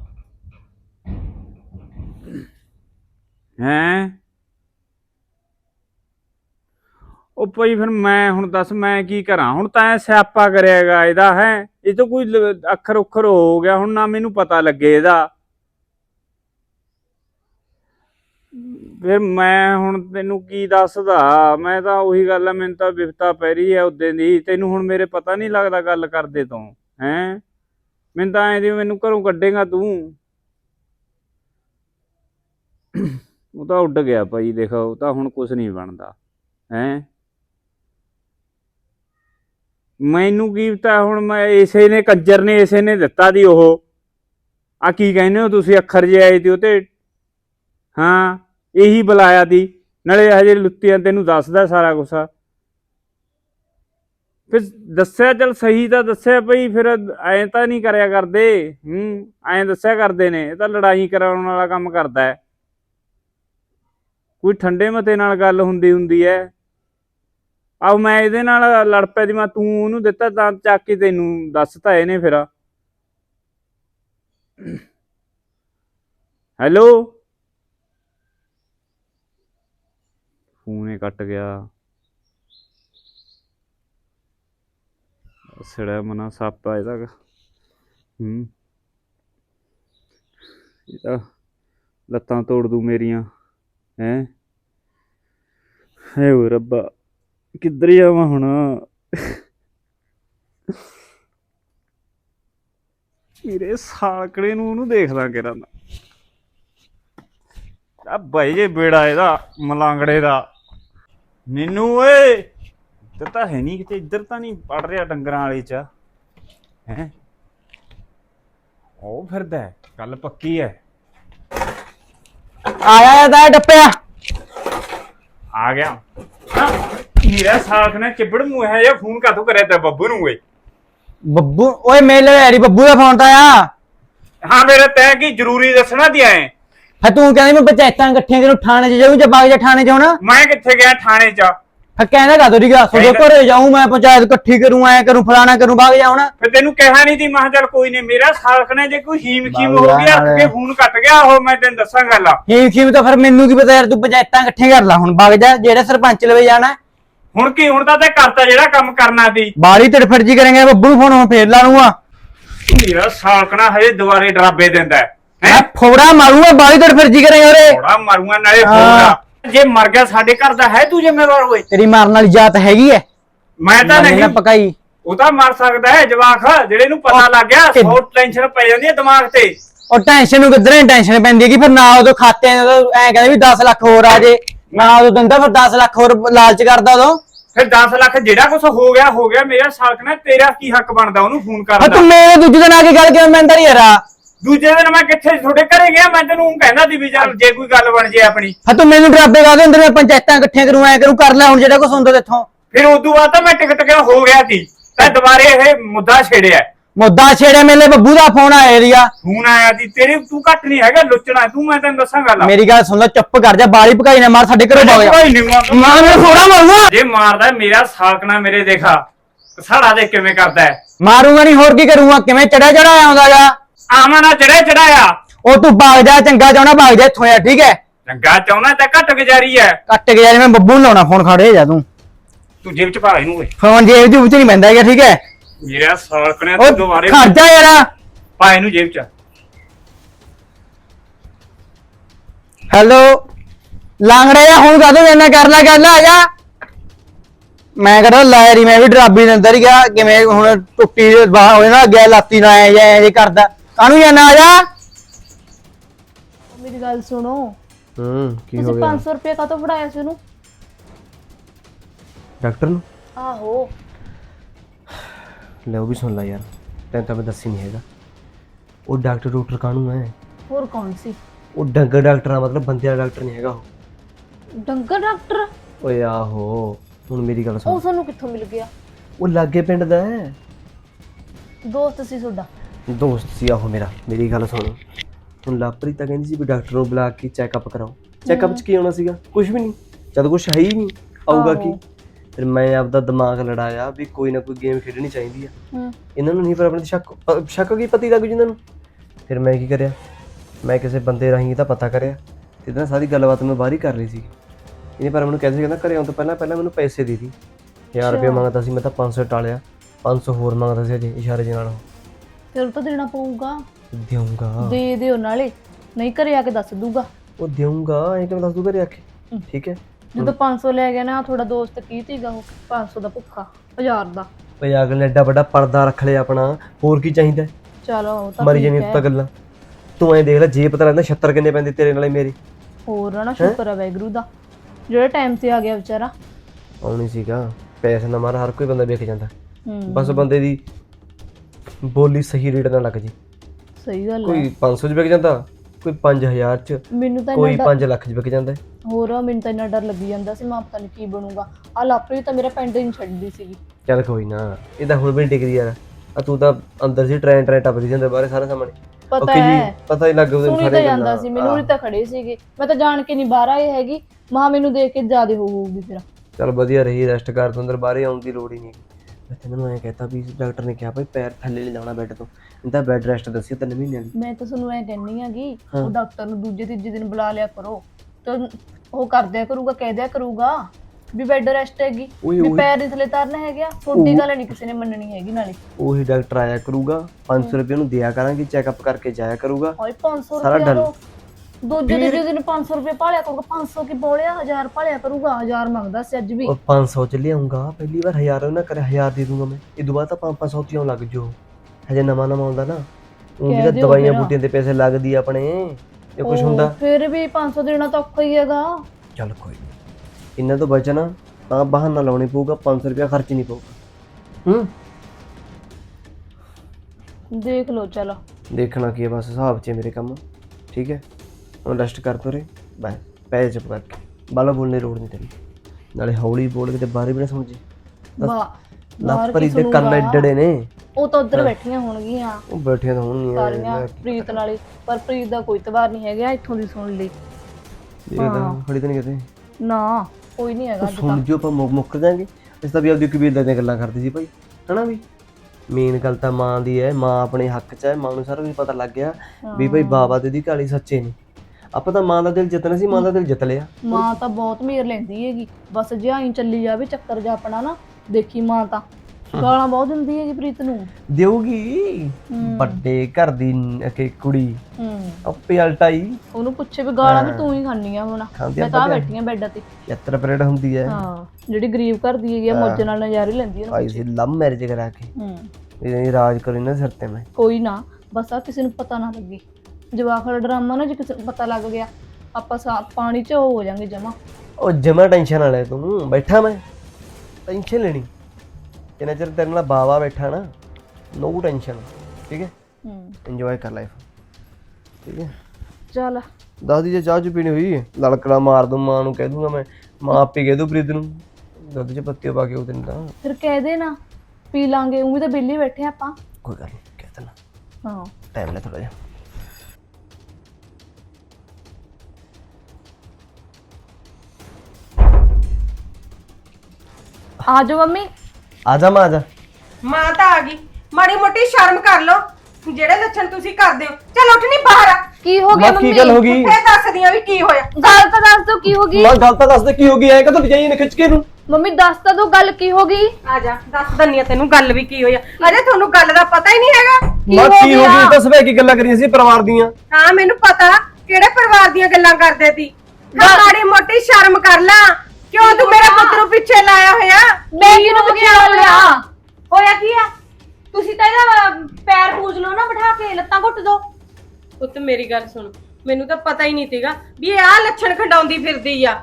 ਹੈਂ? ਉਹ ਭਾਈ ਫਿਰ ਮੈਂ ਹੁਣ ਦੱਸ, ਮੈਂ ਕੀ ਕਰਾਂ? ਹੁਣ ਤਾਂ ਐਂ ਸਿਆਪਾ ਕਰਿਆਗਾ ਇਹਦਾ, ਹੈ? ਇਹ ਤਾਂ ਕੋਈ ਅੱਖਰ ਉੱਖਰ ਹੋ ਗਿਆ ਹੁਣ, ਨਾ ਮੈਨੂੰ ਪਤਾ ਲੱਗੇ ਇਹਦਾ। ਫਿਰ ਮੈਂ ਹੁਣ ਤੈਨੂੰ ਕੀ ਦੱਸਦਾ? ਮੈਂ ਤਾਂ ਉਹੀ ਗੱਲ ਆ, ਮੈਨੂੰ ਤਾਂ ਵਿਪਤਾ ਪੈ ਰਹੀ ਹੈ ਉਦੋਂ ਦੀ। ਤੈਨੂੰ ਹੁਣ ਮੇਰੇ ਪਤਾ ਨਹੀਂ ਲੱਗਦਾ ਗੱਲ ਕਰਦੇ ਤੋਂ, ਹੈਂ? ਮੈਨੂੰ ਤਾਂ ਐਂ ਦੀ ਮੈਨੂੰ ਘਰੋਂ ਕੱਢੇਗਾ ਤੂੰ। ਉਹ ਤਾਂ ਉੱਡ ਗਿਆ ਭਾਈ, ਦੇਖੋ, ਉਹ ਤਾਂ ਹੁਣ ਕੁਝ ਨਹੀਂ ਬਣਦਾ, ਹੈਂ? ਮੈਨੂੰ ਕੀ ਪਤਾ ਹੁਣ ਮੈਂ ਇਸੇ ਨੇ ਕੰਜਰ ਨੇ ਇਸੇ ਨੇ ਦਿੱਤਾ ਦੀ ਉਹ। ਆ ਕੀ ਕਹਿੰਦੇ ਹੋ ਤੁਸੀਂ, ਅੱਖਰ ਜੇ ਆਏ ਤੇ ਉਹ ਤੇ, ਹਾਂ? ਇਹੀ ਬੁਲਾਇਆ ਦੀ, ਨਾਲੇ ਹਜੇ ਲੁੱਤੀਆਂ ਤੈਨੂੰ ਦੱਸਦਾ ਸਾਰਾ ਕੁਛ ਫਿਰ ਦੱਸਿਆ ਚਲ ਸਹੀ ਤਾਂ ਦੱਸਿਆ ਭਈ, ਫਿਰ ਐਂ ਤਾਂ ਨਹੀਂ ਕਰਿਆ ਕਰਦੇ, ਹੂੰ, ਐਂ ਦੱਸਿਆ ਕਰਦੇ ਨੇ, ਇਹ ਤਾਂ ਲੜਾਈ ਕਰਾਉਣ ਵਾਲਾ ਕੰਮ ਕਰਦਾ ਹੈ। ਕੋਈ ਠੰਡੇ ਮਤੇ ਨਾਲ ਗੱਲ ਹੁੰਦੀ ਹੁੰਦੀ ਹੈ। ਆਹ ਮੈਂ ਇਹਦੇ ਨਾਲ ਲੜ ਪਿਆ ਦੀ, ਮੈਂ ਤੂੰ ਉਹਨੂੰ ਦਿੱਤਾ, ਤਾਂ ਚੱਕ ਕੇ ਤੈਨੂੰ ਦੱਸਤਾ ਇਹਨੇ ਫਿਰ। ਹੈਲੋ? ਫੋਨ ਹੀ ਕੱਟ ਗਿਆ। ਸੜਾ ਮਨਾ ਸੱਪ ਆ ਇਹਦਾ। ਹੂੰ। ਇਹ ਲੱਤਾਂ ਤੋੜ ਦੂ ਮੇਰੀਆਂ। ਹੈ? ਹੈ ਓ ਰੱਬਾ, ਕਿੱਧਰ ਜਾਵਾਂ ਹੁਣ? ਮੇਰੇ ਸਾਲਕੜੇ ਨੂੰ ਉਹਨੂੰ ਦੇਖਦਾ ਕਿਰਾਂ ਦਾ ਆ ਬਾਈ ਜੇ ਬੇੜਾ ਇਹਦਾ, ਮਲਾਂਗੜੇ ਦਾ। ਨਿੰਨੂ ਓਏ! ਇੱਧਰ ਤਾਂ ਹੈ ਨਹੀਂ ਕਿਤੇ ਇੱਧਰ ਤਾਂ ਨਹੀਂ ਪੜ ਰਿਹਾ ਡੰਗਰਾਂ ਵਾਲੇ ਚ। ਹੈ? ਉਹ ਫਿਰਦਾ ਹੈ, ਗੱਲ ਪੱਕੀ ਹੈ। ਆਇਆ ਦਾ ਡੱਪਿਆ। ਆ ਗਿਆ। ਹਾਂ, ਮੇਰਾ ਸਾਖ ਨੇ ਚਿਬੜ ਮੂੰਹ ਹੈ ਜਾਂ ਫੋਨ ਕਾਤੋਂ ਕਰਿਆ ਤਾ ਬੱਬੂ ਨੂੰ ਓਏ? ਬੱਬੂ ਓਏ ਮੇਲੇ ਯਾਰੀ ਬੱਬੂ ਦਾ ਫੋਨ ਤਾਂ ਆ ਹਾਂ ਮੇਰੇ ਤੈਂ ਕੀ ਜ਼ਰੂਰੀ ਦੱਸਣਾ ਦਿਆ ਹੈ ਫੇ ਤੂੰ ਕਹਿੰਦੀ ਮੈਂ ਪੰਚਾਇਤਾਂ ਇਕੱਠੀਆਂ ਕਿਨੂੰ ਥਾਣੇ 'ਚ ਜਾਊਂ ਜਾਂ ਬਾਗ ਜਾ ਥਾਣੇ 'ਚ ਹੋਣਾ ਮੈਂ ਕਿੱਥੇ ਗਿਆ ਥਾਣੇ 'ਚ? ਫਿਰ ਕਹਿੰਦਾ ਕਾ ਤੋਰੀ ਗਿਆ ਤੁਹਾਡੇ ਘਰੇ ਜਾਊਂ ਮੈਂ ਪੰਚਾਇਤ ਇਕੱਠੀ ਕਰੂੰ ਐ ਕਰੂੰ ਫਲਾਣਾ ਕਰੂੰ ਜਾ ਹੁਣ ਫਿਰ ਤੈਨੂੰ ਕਿਹਾ ਨਹੀਂ ਦੀ ਮਾਂ ਚੱਲ ਕੋਈ ਨਹੀਂ ਮੇਰਾ ਸਾਲਕ ਨੇ ਜੇ ਕੋਈ ਹੀਮ ਖੀਮ ਹੋ ਗਿਆ। ਅੱਗੇ ਫੋਨ ਕੱਟ ਗਿਆ ਉਹ ਮੈਂ ਤੈਨੂੰ ਦੱਸਾਂ ਗੱਲ। ਹੀ ਖੀਮ ਤਾਂ ਫਿਰ ਮੈਨੂੰ ਕੀ ਪਤਾ ਯਾਰ ਤੂੰ ਪੰਚਾਇਤਾਂ ਇਕੱਠੇ ਕਰ ਲੈ ਹੁਣ ਭਾਗ ਜਾ ਜਿਹੜੇ ਸਰਪੰਚ ਲਵੇ ਜਾਣਾ। ਹੁਣ ਕੀ ਹੁਣ ਤਾਂ ਤੇ ਕਰਤਾ ਜਿਹੜਾ ਕੰਮ ਕਰਨਾ ਸੀ। ਬਾਰੀ ਤੜਫੜ ਜੀ ਕਰਾਂਗੇ ਬੱਬੂ ਨੂੰ ਫੋਨ ਹੁਣ ਫੇਰ ਲਾ ਲੂੰਗਾ ਮੇਰਾ ਸਾਲਕ ਨਾ ਹਜੇ ਦੁਬਾਰੇ ਡਰਾਬੇ ਦਿੰਦਾ ਮੈਂ ਫੋੜਾ ਮਾਰੂੰਗਾ ਬਾਰੀ ਤੜਫੜ ਜੀ ਕਰਾਂਗੇ ਓਰੇ ਥੋੜਾ ਮਾਰੂਗਾ ਨਾਲੇ ਹਾਂ। ਹੋਊਗਾ ਜੇ ਮਰ ਗਿਆ ਸਾਡੇ ਘਰ ਦਾ ਹੈ ਤੂੰ ਜ਼ਿੰਮੇਵਾਰ ਹੋਏ ਤੇਰੀ ਮਾਰਨ ਵਾਲੀ ਜਾਤ ਹੈਗੀ ਐ। ਮੈਂ ਤਾਂ ਨਹੀਂ। ਪਕਾਈ। ਉਹ ਤਾਂ ਮਰ ਸਕਦਾ ਹੈ ਜਵਾਖ ਜਿਹੜੇ ਨੂੰ ਪਤਾ ਲੱਗ ਗਿਆ ਕਿ- ਸੌ ਟੈਨਸ਼ਨ ਪੈ ਜਾਂਦੀ ਹੈ ਦਿਮਾਗ ਤੇ। ਉਹ ਟੈਨਸ਼ਨ ਨੂੰ ਕਿੱਧਰੇ ਟੈਨਸ਼ਨ ਪੈਂਦੀ ਹੈਗੀ? ਫਿਰ ਨਾ ਉਦੋਂ ਖਾਤੇ ਐ ਕਹਿੰਦੇ ਵੀ 10 ਲੱਖ ਹੋਰ ਆ ਜੇ। ਨਾ ਉਦੋਂ ਦਿੰਦਾ ਫਿਰ 10 ਲੱਖ ਹੋਰ ਲਾਲਚ ਕਰਦਾ ਉਦੋਂ। ਫਿਰ 10 ਲੱਖ ਜਿਹੜਾ ਕੁਝ ਹੋ ਗਿਆ ਹੋ ਗਿਆ ਮੇਰਾ ਸਾਲਕ ਨਾ ਤੇਰਾ ਕੀ ਹੱਕ ਬਣਦਾ ਉਹਨੂੰ ਫੋਨ ਹਾਂ ਕਰਨ ਤੂੰ ਮੇਰੇ ਦੂਜੇ ਦਿਨ ਆ ਕੇ ਗੱਲ ਕਿਵੇਂ ਮੈਂਦਾ ਯਾਰ? ਆ ਦੂਜੇ ਦਿਨ ਮੈਂ ਕਿੱਥੇ ਤੁਹਾਡੇ ਘਰੇ ਗਿਆ ਮੈਂ ਤੈਨੂੰ ਊਂ ਕਹਿੰਦਾ ਸੀ ਵੀ ਚੱਲ ਜੇ ਕੋਈ ਗੱਲ ਬਣ ਜੇ ਆਪਣੀ। ਹਾਂ ਤੂੰ ਮੈਨੂੰ ਡਰਾਬੇ ਕਾਦੇ ਅੰਦਰ ਮੈਂ ਪੰਚਾਇਤਾਂ ਇਕੱਠੀਆਂ ਕਰੂੰ ਐ ਕਰੂੰ ਕਰ ਲੈ ਹੁਣ ਜਿਹੜਾ ਕੁਛ ਹੁੰਦਾ ਤੇਥੋਂ। ਫਿਰ ਉਦੋਂ ਬਾਅਦ ਤਾਂ ਮੈਂ ਟਿਕਟ ਗਿਆ ਹੋ ਗਿਆ ਸੀ? ਤਾਂ ਦੁਬਾਰੇ ਇਹ ਮੁੱਦਾ ਛੇੜਿਆ। ਮੁੱਦਾ ਛੇੜਿਆ ਮੇਲੇ ਬੱਬੂ ਦਾ ਫੋਨ ਆਇਆ ਰੀਆ ਫੋਨ ਆਇਆ ਸੀ ਤੇਰੇ ਤੂੰ ਘੱਟ ਨਹੀਂ ਹੈਗਾ ਲੁੱਚਣਾ ਤੂੰ ਮੈਂ ਤੈਨੂੰ ਦੱਸਾਂ ਗੱਲ। ਮੇਰੀ ਗੱਲ ਸੁਣ ਲੈ ਚੁੱਪ ਕਰ ਜਾ ਬਾਲੀ ਭਕਾਈ ਨਾ ਮਾਰ ਸਾਡੇ ਘਰੋਂ ਵਗ ਜਾ। ਭਾਈ ਨੀ ਮਾਰ- ਮਾਰ ਮੈਂ ਥੋੜਾ ਮਾਰੂੰਗਾ। ਜੇ ਮਾਰਦਾ ਮੇਰਾ ਸਾਲਕਣਾ ਮੇਰੇ ਦੇਖਾ। ਸਾੜਾ ਦੇ ਕਿਵੇਂ ਕਰਦਾ ਹੈ। ਮਾਰੂੰਗਾ ਨਹੀਂ ਹੋਰ ਕੀ ਕਰੂੰਗਾ? ਕਿਵੇਂ ਚੜਿਆ ਚੜਾ ਆਉਂਦਾ ਜਾ ਆਵਾਂ ਨਾ ਚੜਿਆ ਚੜਾਇਆ। ਉਹ ਤੂੰ ਭਾਗ ਜਾ ਚੰਗਾ ਚਾਹਣਾ ਭਾਗ ਜਾ ਇੱਥੋਂ ਯਾਰ ਠੀਕ ਹੈ? ਚੰਗਾ ਚਾਹੁੰਦਾ ਤਾਂ ਘੱਟ ਗੁਜ਼ਾਰੀ ਹੈ। ਕੱਟ ਜਾ ਮੈਂ ਬੱਬੂ ਨੂੰ ਲਾਉਣਾ ਫੋਨ ਖੜੇ ਜਾ ਤੂੰ। ਤੂੰ ਜੇਬ ਚ ਪਾ ਇਹਨੂੰ ਓਏ। ਫੋਨ ਜੇਬ ਜੂਬ ਚ ਨਹੀਂ ਪੈਂਦਾ ਹੈਗਾ ਠੀਕ ਹੈ? ਮੇਰਾ ਸਾਲਕਣਾ ਉਹ ਤੂੰ ਦੁਬਾਰੇ ਖੜ ਜਾ ਯਾਰ। ਪਾ ਇਹਨੂੰ ਜੇਬ ਚ। ਹੈਲੋ? ਲਾਂਗੜੇ ਆ ਹੁਣ ਕਾਹਦੋਂ ਇੰਨਾ ਕਰ ਲੈ ਕਰ ਲੈ ਆ ਜਾ। ਮੈਂ ਕਹਿੰਦਾ ਲਾਇਰੀ ਮੈਂ ਵੀ ਡਰਾਬੀ ਦੇ ਅੰਦਰ ਹੀ ਗਿਆ ਕਿਵੇਂ ਹੁਣ ਟੁੱਟੀ ਬਾਹ ਹੋਏ ਨਾ ਗਿਆ ਲਾਤੀ ਨਾ ਆਇਆ ਜਾਂ ਇਹ ਕਰਦਾ। ਕਾਹਨੂੰ ਜਾਣਾ ਆ ਜਾ? ਮੇਰੀ ਗੱਲ ਸੁਣੋ। ਹੂੰ ਕੀ ਤੁਸੀਂ 500 ਰੁਪਏ ਕਾਹਤੋਂ ਫੜਾਇਆ ਸੀ ਉਹਨੂੰ? ਡਾਕਟਰ ਨੂੰ? ਆਹੋ। ਲੈ ਉਹ ਵੀ ਸੁਣ ਲੈ ਯਾਰ ਤੈਨੂੰ ਤਾਂ ਮੈਂ ਦੱਸੀ ਨਹੀਂ ਹੈਗਾ। ਉਹ ਡਾਕਟਰ ਡਾਕਟਰ ਕਾਹਨੂੰ ਹੈ ਹੋਰ ਕੌਣ ਸੀ? ਉਹ ਡੰਗਰ ਡਾਕਟਰ ਆ ਮਤਲਬ ਬੰਦਿਆਂ ਦਾ ਡਾਕਟਰ ਨਹੀਂ ਹੈਗਾ ਉਹ। ਡੰਗਰ ਡਾਕਟਰ? ਓਏ ਆਹੋ ਹੁਣ ਮੇਰੀ ਗੱਲ ਉਹ ਸੁਣ ਸਾਨੂੰ ਕਿੱਥੋਂ ਮਿਲ ਗਿਆ? ਉਹ ਲਾਗੇ ਪਿੰਡ ਦਾ ਹੈ ਦੋਸਤ ਸੀ ਤੁਹਾਡਾ। ਦੋਸਤ ਸੀ ਆਹੋ ਮੇਰਾ ਮੇਰੀ ਗੱਲ ਸੁਣ। ਹੁਣ ਲਾਪਰੀ ਤਾਂ ਕਹਿੰਦੀ ਸੀ ਵੀ ਡਾਕਟਰ ਨੂੰ ਬੁਲਾ ਕੇ ਚੈੱਕਅਪ ਕਰਾਓ। ਚੈੱਕਅਪ 'ਚ ਕੀ ਆਉਣਾ ਸੀਗਾ? ਕੁਝ ਵੀ ਨਹੀਂ। ਜਦ ਕੁਝ ਹੈ ਹੀ ਨਹੀਂ ਆਊਗਾ ਕੀ? ਆਹੋ। ਫਿਰ ਮੈਂ ਆਪਦਾ ਦਿਮਾਗ ਲੜਾਇਆ ਵੀ ਕੋਈ ਨਾ ਕੋਈ ਗੇਮ ਖੇਡਣੀ ਚਾਹੀਦੀ ਆ। ਹੂੰ ਇਹਨਾਂ ਨੂੰ ਨਹੀਂ ਪਰ ਆਪਣੇ ਤੇ ਸ਼ੱਕ ਸ਼ੱਕ ਕੀ ਪਤੀ ਲੱਗ ਇਹਨਾਂ ਨੂੰ? ਫਿਰ ਮੈਂ ਕੀ ਕਰਿਆ? ਮੈਂ ਕਿਸੇ ਬੰਦੇ ਰਾਹੀਂ ਇਹਦਾ ਪਤਾ ਕਰਿਆ ਤੇ ਇਹਦੇ ਨਾਲ ਸਾਰੀ ਗੱਲਬਾਤ ਮੈਂ ਬਾਹਰ ਹੀ ਕਰ ਲਈ ਸੀ। ਇਹਨੇ ਪਰ ਮੈਨੂੰ ਕਹਿੰਦੇ ਸੀ ਕਹਿੰਦਾ ਘਰੇ ਆਉਣ ਤੋਂ ਪਹਿਲਾਂ ਪਹਿਲਾਂ ਮੈਨੂੰ ਪੈਸੇ ਦੇ ਦੀ। 1000 ਰੁਪਏ ਮੰਗਦਾ ਸੀ ਮੈਂ ਤਾਂ 500 ਟਾਲਿਆ। 500 ਹੋਰ ਮੰਗਦਾ ਸੀ ਅਜੇ ਇਸ਼ਾਰੇ ਜਿਹੇ ਨਾਲ ਫਿਰ ਤਾਂ ਦੇਣਾ ਪਊਗਾ। ਦੇਊਂਗਾ। ਦੇ ਦਿਓ ਨਾਲੇ ਨਹੀਂ ਘਰੇ ਆ ਕੇ ਦੱਸ ਦੂਗਾ ਉਹ ਦੇਊਂਗਾ ਇਹ ਕਿਵੇਂ ਦੱਸ ਦੂ ਘਰੇ ਆ ਕੇ? ਠੀਕ ਹੈ। ਜਦੋਂ 500 ਲੈ ਗਿਆ ਨਾ ਤੁਹਾਡਾ ਦੋਸਤ ਕੀ ਸੀਗਾ ਉਹ? 500 ਦਾ ਭੁੱਖਾ 1000 ਦਾ। ਓਏ ਅਗਲੇ ਐਡਾ ਵੱਡਾ ਪਰਦਾ ਰੱਖ ਲਿਆ ਆਪਣਾ ਹੋਰ ਕੀ ਚਾਹੀਦਾ? ਹੈ? ਚਲੋ ਉਹ ਤਾਂ ਮਰੀ ਠੀਕ ਹੈ। ਤਾਂ ਗੱਲਾਂ। ਤੂੰ ਐਂ ਦੇਖ ਲੈ ਜੇ ਪਤਾ ਲੱਗਦਾ 76 ਕਿੰਨੇ ਪੈਂਦੇ ਤੇਰੇ ਨਾਲੇ ਮੇਰੇ। ਹੋਰ ਆ ਨਾ ਸ਼ੁਕਰ ਹੈ ਵੈਗਰੂ ਦਾ। ਜਿਹੜਾ ਟਾਈਮ ਤੇ ਆ ਗਿਆ ਵਿਚਾਰਾ। ਆਉਣੀ ਸੀਗਾ। ਪੈਸੇ ਨਾ ਮਾਰ ਹਰ ਕੋਈ ਬੰਦਾ ਵੇਖ ਜਾਂਦਾ। ਹੂੰ। ਬਸ ਬੰਦੇ ਦੀ ਬੋਲੀ ਸਹੀ ਰੇਟ ਨਾਲ ਲੱਗ ਜੇ। ਸਹੀ ਗੱਲ ਹੈ ਕੋਈ 500 ਚ ਵਿਕ ਜਾਂਦਾ ਕੋਈ 5000 ਚ ਮੈਨੂੰ ਤਾਂ ਕੋਈ ਇੰਨਾ ਡਰ 5 ਲੱਖ ਚ ਵਿਕ ਜਾਂਦਾ। ਹੈ। ਹੋਰ ਮੈਨੂੰ ਤਾਂ ਇੰਨਾ ਡਰ ਲੱਗੀ ਜਾਂਦਾ ਸੀ ਮੈਂ ਪਤਾ ਨਹੀਂ ਕੀ ਬਣੂਗਾ। ਆ ਲਾਪਰੀ ਤਾਂ ਮੇਰਾ ਪਿੰਡ ਹੀ ਨਹੀਂ ਛੱਡਦੀ ਸੀਗੀ। ਚੱਲ ਕੋਈ ਨਾ ਇਹਦਾ ਹੁਣ ਵੀ ਨੀ ਟਿਕਦੀ ਯਾਰ। ਆ ਤੂੰ ਤਾਂ ਅੰਦਰ ਸੀ ਟ੍ਰੈਨ ਟ੍ਰੈਨ ਟੱਪਦੀ ਜਾਂਦਾ ਬਾਹਰ ਸਾਰੇ ਸਾਹਮਣੇ। ਪਤਾ ਓਕੇ ਜੀ ਹੈ। ਪਤਾ ਹੀ ਲੱਗ ਉਹਦੇ ਸੁਣੀ ਤਾਂ ਜਾਂਦਾ। ਸੀ ਮੈਨੂੰ ਉਰੀ ਤਾਂ ਖੜੇ ਸੀਗੇ। ਮੈਂ ਤਾਂ ਜਾਣ ਕੇ ਨਹੀਂ ਬਾਹਰ ਆਈ ਹੈਗੀ। ਮਾਂ ਮੈਨੂੰ ਦੇਖ ਕੇ ਜ਼ਿਆਦਾ ਹੋ ਹੋਊਗੀ ਫਿਰ। ਚੱਲ ਵਧੀਆ ਰਹੀ ਰੈਸਟ ਕਰ ਤੂੰ ਅੰਦਰ ਬਾਹਰੇ ਆਉਣ ਦੀ ਲੋੜ ਹੀ ਨਹੀਂ ਤੇ ਮੈਨੂੰ ਐਂ ਕਹਿਤਾ ਵੀ ਡਾਕਟਰ ਨੇ ਕਿਹਾ ਭਾਈ ਪੈਰ ਥੱਲੇ ਨਹੀਂ ਲਾਉਣਾ ਬੈੱਡ ਤੋਂ। ਇਹਦਾ ਬੈੱਡ ਰੈਸਟ ਦੱਸੀ ਤਿੰਨ ਮਹੀਨਿਆਂ ਦੀ। ਮੈਂ ਤਾਂ ਤੁਹਾਨੂੰ ਐ ਕਹਿੰਨੀ ਆਗੀ ਹਾਂ। ਉਹ ਡਾਕਟਰ ਨੂੰ ਦੂਜੇ ਤੀਜੇ ਦਿਨ ਬੁਲਾ ਲਿਆ ਕਰੋ। ਤਾਂ ਉਹ ਕਰ ਦਿਆ ਕਰੂਗਾ ਕਹਿ ਦਿਆ ਕਰੂਗਾ ਵੀ ਬੈੱਡ ਰੈਸਟ ਹੈਗੀ ਉਹੀ- ਵੀ ਉਹੀ। ਪੈਰ ਨਹੀਂ ਥੱਲੇ ਤਾਰਨਾ ਹੈਗਾ। ਤੁਹਾਡੀ ਗੱਲ ਨਹੀਂ ਕਿਸੇ ਨੇ ਮੰਨਣੀ ਹੈਗੀ ਨਾਲੇ। ਉਹੀ ਡਾਕਟਰ ਆਇਆ ਕਰੂਗਾ 500 ਰੁਪਏ ਉਹਨੂੰ ਦਿਆ ਕਰਾਂਗੇ ਚੈੱਕਅਪ ਕਰਕੇ ਜਾਇਆ ਕਰੂਗਾ। ਓਏ 500 ਸਾਰਾ ਰੁਪਏ ਡਨ। ਦੂਜੇ ਤੀਜੇ ਦਿਨ 500 ਰੁਪਏ ਭਾਲਿਆ ਕਰੂਗਾ 500 ਕੀ ਬੋਲਿਆ 1000 ਭਾਲਿਆ ਕਰੂਗਾ 1000 ਮੰਗਦਾ ਸੀ ਅੱਜ ਵੀ। ਉਹ 500 ਚ ਲਿਆਉਂਗਾ ਪਹਿਲੀ ਵਾਰ 1000 ਉਹਨਾਂ ਕਰੇ 1000 ਦੇ ਦੂੰਗਾ ਮੈਂ। ਇਹ ਦੁਬਾਰਾ ਤਾਂ 500 ਤੇ ਆਉਣ ਲੱਗ ਜੋ ਹਜੇ ਨਵਾਂ ਨਵਾਂ ਆਉਂਦਾ ਨਾ। ਉਹ ਵੀ ਕਹਿ ਤਾਂ ਦਿਓ ਦਵਾਈਆਂ ਫਿਰ। ਬੂਟੀਆਂ ਦੇ ਪੈਸੇ ਲੱਗਦੀ ਆ ਆਪਣੇ ਇਹ ਕੁਝ ਉਹ ਹੁੰਦਾ ਫਿਰ ਵੀ 500 ਦੇਣਾ ਤਾਂ ਔਖਾ ਹੀ ਹੈਗਾ। ਚੱਲ ਕੋਈ ਨਹੀਂ ਇਹਨਾਂ ਤੋਂ ਬਚਣਾ ਤਾਂ ਬਹਾਨਾ ਲਾਉਣੀ ਪਊਗਾ 500 ਰੁਪਏ ਖਰਚ ਨਹੀਂ ਪਊਗਾ। ਹੂੰ? ਦੇਖ ਲਓ ਚਲੋ। ਦੇਖਣਾ ਕੀ ਹੈ ਬਸ ਹਿਸਾਬ 'ਚ ਹੈ ਮੇਰੇ ਕੰਮ। ਠੀਕ ਹੈ? ਰੈਸਟ ਕਰ ਤੋ ਰੇ ਬਾਏ। ਪੈ ਚੁੱਪ ਕਰਕੇ। ਬਾਲਾ ਬੋਲਣੇ ਲੋੜ ਨਹੀਂ ਤੈਨੂੰ। ਨਾਲੇ ਹੌਲੀ ਬੋਲ ਕੇ ਤੇ ਬਾਰੇ ਵੀ ਨਾ ਸਮਝੀ। ਵਾਹ ਲਾਪਰੀ ਦੇ ਕੰਨ ਏਡੜੇ ਨੇ। ਉਹ ਤਾਂ ਉੱਧਰ ਬੈਠੀਆਂ ਹੋਣਗੀਆਂ। ਉਹ ਬੈਠੀਆਂ ਤਾਂ ਹੋਣਗੀਆਂ। ਸਾਰੀਆਂ ਪ੍ਰੀਤ ਨਾਲੇ ਪਰ ਪ੍ਰੀਤ ਦਾ ਕੋਈ ਤਵਾਰ ਨਹੀਂ ਹੈਗਾ ਇੱਥੋਂ ਦੀ ਸੁਣ ਲਈ। ਇਹ ਤਾਂ ਖੜੀ ਤਾਂ ਨਹੀਂ ਕਿਤੇ। ਨਾ ਕੋਈ ਨਹੀਂ ਹੈਗਾ ਅੱਜ ਸੁਣ ਜੋ ਆਪਾਂ ਮੁ- ਮੁੱਕ ਜਾਾਂਗੇ। ਇਸ ਤਾਂ ਵੀ ਆਪਦੀ ਕਬੀਲਦਾਰ ਦੀਆਂ ਗੱਲਾਂ ਕਰਦੇ ਸੀ ਭਾਈ। ਹਨਾ ਵੀ? ਮੇਨ ਗੱਲ ਤਾਂ ਮਾਂ ਦੀ ਹੈ। ਮਾਂ ਆਪਣੇ ਹੱਕ 'ਚ ਹੈ। ਮਾਂ ਨੂੰ ਸਾਰਾ ਕੁਝ ਪਤਾ ਲੱਗ ਗਿਆ ਵੀ ਭਾਈ ਬਾਬਾ ਤੇ ਦੀ ਕਾਲੀ ਸੱਚੇ ਨੇ। ਆਪਾਂ ਤਾਂ ਮਾਂ ਦਾ ਦਿਲ ਜਿੱਤਣਾ ਸੀ ਮਾਂ ਦਾ ਦਿਲ ਜਿੱਤ ਲਿਆ। ਮਾਂ ਤਾਂ ਬਹੁਤ ਮੇਰ ਲੈਂਦੀ ਹੈਗੀ। ਬਸ ਜੇ ਆਈ ਚੱਲੀ ਜਾਵੇ ਚੱਕਰ ਜਾ ਆਪਣਾ ਨਾ ਦੇਖੀ ਮਾਂ ਤਾਂ। ਗਾਲਾਂ ਬਹੁਤ ਦਿੰਦੀ ਹੈਗੀ ਪ੍ਰੀਤ ਨੂੰ। ਦੇਊਗੀ। ਵੱਡੇ ਘਰ ਦੀ ਕਿ ਕੁੜੀ। ਹੂੰ। ਆਪੇ ਅਲਟਾਈ। ਉਹਨੂੰ ਪੁੱਛੇ ਵੀ ਗਾਲਾਂ ਵੀ ਤੂੰ ਹੀ ਖਾਣੀ ਆ ਹੁਣ। ਖਾਂਦੀ ਆ ਮੈਂ ਤਾਂ। ਬੈਠੀ ਆ ਬੈੱਡ ਤੇ। ਯਾਤਰਾ ਪਰੇਡ ਹੁੰਦੀ ਹੈ ਹਾਂ। ਜਿਹੜੀ ਗਰੀਬ ਘਰ ਦੀ ਹੈਗੀ ਆ ਮੌਜ ਨਾਲ ਨਜ਼ਾਰੇ ਲੈਂਦੀ ਆ ਆਈ ਸੀ ਲਵ ਮੈਰਿਜ ਕਰਾ ਕੇ। ਹੂੰ। ਇਹਨੇ ਰਾਜ ਕਰੀ ਨਾ ਸਿਰ ਤੇ ਮੈਂ। ਕੋਈ ਨਾ। ਬਸ ਆ ਕਿਸੇ ਨੂੰ ਪਤਾ ਨਾ ਲੱਗੇ। ਜਵਾਕ ਡਰਾਮਾ ਨਾ ਜੇ ਕਿਸੇ ਨੂੰ ਪਤਾ ਲੱਗ ਗਿਆ ਆਪਾਂ ਸਾ ਪਾਣੀ 'ਚ ਉਹ ਹੋ ਜਾਾਂਗੇ ਜਮਾ। ਉਹ ਜਮਾ ਟੈਨਸ਼ਨ ਨਾ ਲੈ ਤੂੰ ਬੈਠਾ ਮੈਂ ਟੈਨਸ਼ਨ ਲੈਣੀ। ਜਿੰਨਾ ਚਿਰ ਤੇਰੇ ਨਾਲ ਬਾਵਾ ਬੈਠਾ ਨਾ ਨੋ ਟੈਨਸ਼ਨ ਠੀਕ ਹੈ? ਹੂੰ। ਇੰਜੋਏ ਕਰ ਲਾਈਫ ਠੀਕ ਹੈ? ਚੱਲ। ਦਾਦੀ ਜੇ ਚਾਹ ਚੁ ਪੀਣੀ ਹੋਈ ਲੜਕੜਾ ਮਾਰ ਦੂੰ ਮਾਂ ਨੂੰ ਕਹਿ ਦੂੰਗਾ ਮੈਂ ਮਾਂ ਆਪੇ ਕਹਿ ਦੂ ਪ੍ਰੀਤ ਨੂੰ ਦੁੱਧ ਚ ਪੱਤੀ ਪਾ ਕੇ ਉਹ ਦਿਨ ਤਾਂ ਫਿਰ ਕਹਿ ਦੇ ਨਾ ਪੀ ਲਾਂਗੇ ਉਹ ਵੀ ਤਾਂ ਬਿੱਲੀ ਬੈਠੇ ਆਪਾਂ। ਕੋਈ ਗੱਲ ਨਹੀਂ ਕਹਿ ਦੇਣਾ। ਹਾਂ। ਟਾਈਮ ਲੈ ਥੋੜਾ ਜਿਹਾ। ਆ ਜਾਓ ਮੰਮੀ। ਆ ਜਾ ਮਾਂ ਆ ਜਾ। ਮਾਂ ਤਾਂ ਆ ਗਈ। ਮਾੜੀ ਮੋਟੀ ਸ਼ਰਮ ਕਰ ਲਓ। ਜਿਹੜੇ ਲੱਛਣ ਤੁਸੀਂ ਕਰਦੇ ਹੋ। ਚਲ ਉੱਠ ਨਹੀਂ ਬਾਹਰ। ਆ ਕੀ ਹੋ ਗਿਆ ਮਾਂ ਮੰਮੀ? ਕੀ ਗੱਲ ਹੋ ਗਈ? ਫੇਰ ਦੱਸਦੀ ਆ ਵੀ ਕੀ ਹੋਇਆ। ਗੱਲ ਤਾਂ ਦੱਸ ਦੋ ਕੀ ਹੋ ਗਈ। ਮਾਂ ਗੱਲ ਤਾਂ ਦੱਸ ਦੇ ਕੀ ਹੋ ਗਈ। ਐ ਕਦੋਂ ਜਾਈ ਨੇ ਖਿੱਚ ਕੇ ਨੂੰ? ਮੰਮੀ ਦੱਸ ਤਾਂ ਦੋ ਗੱਲ ਕੀ ਹੋ ਗਈ। ਆ ਜਾ ਦੱਸ ਦੰਨੀ ਆ ਤੈਨੂੰ ਗੱਲ ਵੀ ਕੀ ਹੋਇਆ ਅਜੇ ਤੁਹਾਨੂੰ ਗੱਲ ਦਾ ਪਤਾ ਹੀ ਨਹੀਂ ਹੈਗਾ। ਮਾਂ ਕੀ ਹੋ ਗਈ? ਦੱਸ ਵੇ ਕੀ ਗੱਲਾਂ ਕਰੀਆਂ ਸੀ ਪਰਿਵਾਰ ਦੀਆਂ। ਹਾਂ ਮੈਨੂੰ ਪਤਾ ਕਿਹੜੇ ਪਰਿਵਾਰ ਦੀਆਂ ਗੱਲਾਂ ਕਰਦੇ ਸੀ। ਹਾਂ ਮਾੜੀ ਮੋਟੀ ਸ਼ਰਮ ਕਰ ਲਾ। ਕਿਉਂ ਤੂੰ ਮੇਰੇ ਪੁੱਤ ਨੂੰ ਪਿੱਛੇ ਲਾਇਆ ਹੋਇਆ? ਮੈਨੂੰ ਕੀ ਹੋ ਗਿਆ ਹੋਇਆ? ਕੀ ਆ? ਤੁਸੀਂ ਤਾਂ ਇਹਦਾ ਪੈਰ ਪੂਜ ਲਓ ਨਾ ਬਿਠਾ ਕੇ ਲੱਤਾਂ ਘੁੱਟ ਦੋ। ਪੁੱਤ ਮੇਰੀ ਗੱਲ ਸੁਣ। ਮੈਨੂੰ ਤਾਂ ਪਤਾ ਹੀ ਨਹੀਂ ਸੀਗਾ ਵੀ ਇਹ ਆ ਲੱਛਣ ਖੰਡਾਉਂਦੀ ਫਿਰਦੀ ਆ।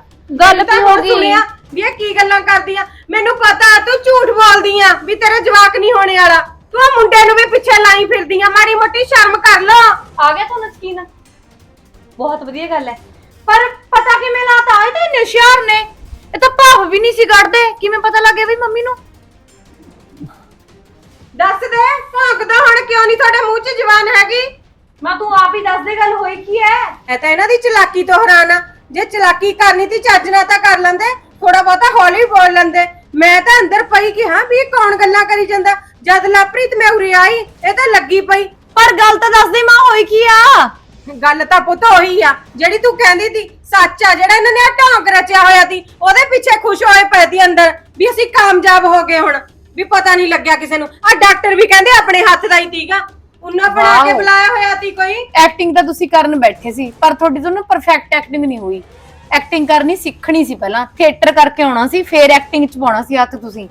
ਗੱਲ ਮੈਂ ਤਾਂ ਕੀ ਹੋ ਹੁਣ ਗਈ? ਸੁਣਿਆ ਵੀ ਇਹ ਕੀ ਗੱਲਾਂ ਕਰਦੀ ਆ। ਮੈਨੂੰ ਪਤਾ ਤੂੰ ਝੂਠ ਬੋਲਦੀ ਆ ਵੀ ਤੇਰਾ ਜਵਾਕ ਨਹੀਂ ਹੋਣੇ ਵਾਲਾ। ਤੂੰ ਮੁੰਡੇ ਨੂੰ ਵੀ ਪਿੱਛੇ ਲਾਈ ਫਿਰਦੀ ਆ। ਮਾੜੀ ਮੋਟੀ ਸ਼ਰਮ ਕਰ ਲੋ। ਆ ਗਿਆ ਤੁਹਾਨੂੰ ਯਕੀਨ? ਬਹੁਤ ਵਧੀਆ ਗੱਲ ਹੈ। ਪਰ ਪਤਾ ਕਿਵੇਂ ਲਾਤਾ? ਇਹ ਤਾਂ ਨੇ। ਇਹ ਤਾਂ ਭਾਵ ਵੀ ਨਹੀਂ ਸੀ ਕੱਢਦੇ। ਕਿਵੇਂ ਪਤਾ ਲੱਗਿਆ ਵੀ ਮੰਮੀ ਨੂੰ? ਦੱਸ ਦੇ ਭੌਂਕਦਾ ਹੁਣ ਕਿਉਂ ਨਹੀਂ? ਤੁਹਾਡੇ ਮੂੰਹ 'ਚ ਜ਼ਬਾਨ ਹੈਗੀ। ਮੈਂ ਤੂੰ ਆਪ ਹੀ ਦੱਸ ਦੇ ਗੱਲ ਹੋਈ ਕੀ ਹੈ? ਇਹ ਤਾਂ ਇਹਨਾਂ ਦੀ ਚਲਾਕੀ ਤੋਂ ਹੈਰਾਨ ਆ। ਜੇ ਚਲਾਕੀ ਕਰਨੀ ਤੀ ਚੱਜ ਨਾਲ ਤਾਂ ਕਰ ਲੈਂਦੇ। ਥੋੜਾ ਬਹੁਤਾ ਹੌਲੀ ਬੋਲ ਲੈਂਦੇ। ਮੈਂ ਤਾਂ ਅੰਦਰ ਪਈ ਕਿ ਹਾਂ ਵੀ ਇਹ ਕੌਣ ਗੱਲਾਂ ਕਰੀ ਜਾਂਦਾ। ਜਦ ਲਾਪ੍ਰੀਤ ਮੈਂ ਉਰੇ ਆਈ ਇਹ ਤਾਂ ਲੱਗੀ ਪਈ। ਪਰ ਗੱਲ ਤਾਂ ਦੱਸ ਦੇ ਮਾਂ ਹੋਈ ਕੀ ਆ? ਗੱਲ ਤਾਂ ਪੁੱਤ ਉਹੀ ਆ ਜਿਹੜੀ ਤੂੰ ਕਹਿੰਦੀ ਸੀ ਸੱਚ ਆ ਜਿਹੜਾ ਇਹਨਾਂ ਨੇ ਢੌਂਗ ਰਚਿਆ ਹੋਇਆ ਸੀ ਉਹਦੇ ਪਿੱਛੇ ਖੁਸ਼ ਹੋਏ ਪਏ ਦੀ ਅੰਦਰ ਵੀ ਅਸੀਂ ਕਾਮਯਾਬ ਹੋ ਗਏ ਹੁਣ ਵੀ ਪਤਾ ਨਹੀਂ ਲੱਗਿਆ ਕਿਸੇ ਨੂੰ। ਆ ਡਾਕਟਰ ਵੀ ਕਹਿੰਦੇ ਆਪਣੇ ਹੱਥ ਦਾ ਹੀ ਸੀਗਾ। ਉਹਨਾਂ ਬਣਾ ਕੇ ਵਾਓ। ਬੁਲਾਇਆ ਹੋਇਆ ਸੀ ਕੋਈ। ਐਕਟਿੰਗ ਤਾਂ ਤੁਸੀਂ ਕਰਨ ਬੈਠੇ ਸੀ ਪਰ ਤੁਹਾਡੀ ਤੋਂ ਨਾ ਪਰਫੈਕਟ ਐਕਟਿੰਗ ਨਹੀਂ ਹੋਈ। ਐਕਟਿੰਗ ਕਰਨੀ ਸਿੱਖਣੀ ਸੀ ਪਹਿਲਾਂ ਥੀਏਟਰ ਕਰਕੇ ਆਉਣਾ ਸੀ ਫੇਰ ਐਕਟਿੰਗ ਚ ਪਾਉਣਾ ਸੀ ਹੱਥ ਤੁਸੀਂ।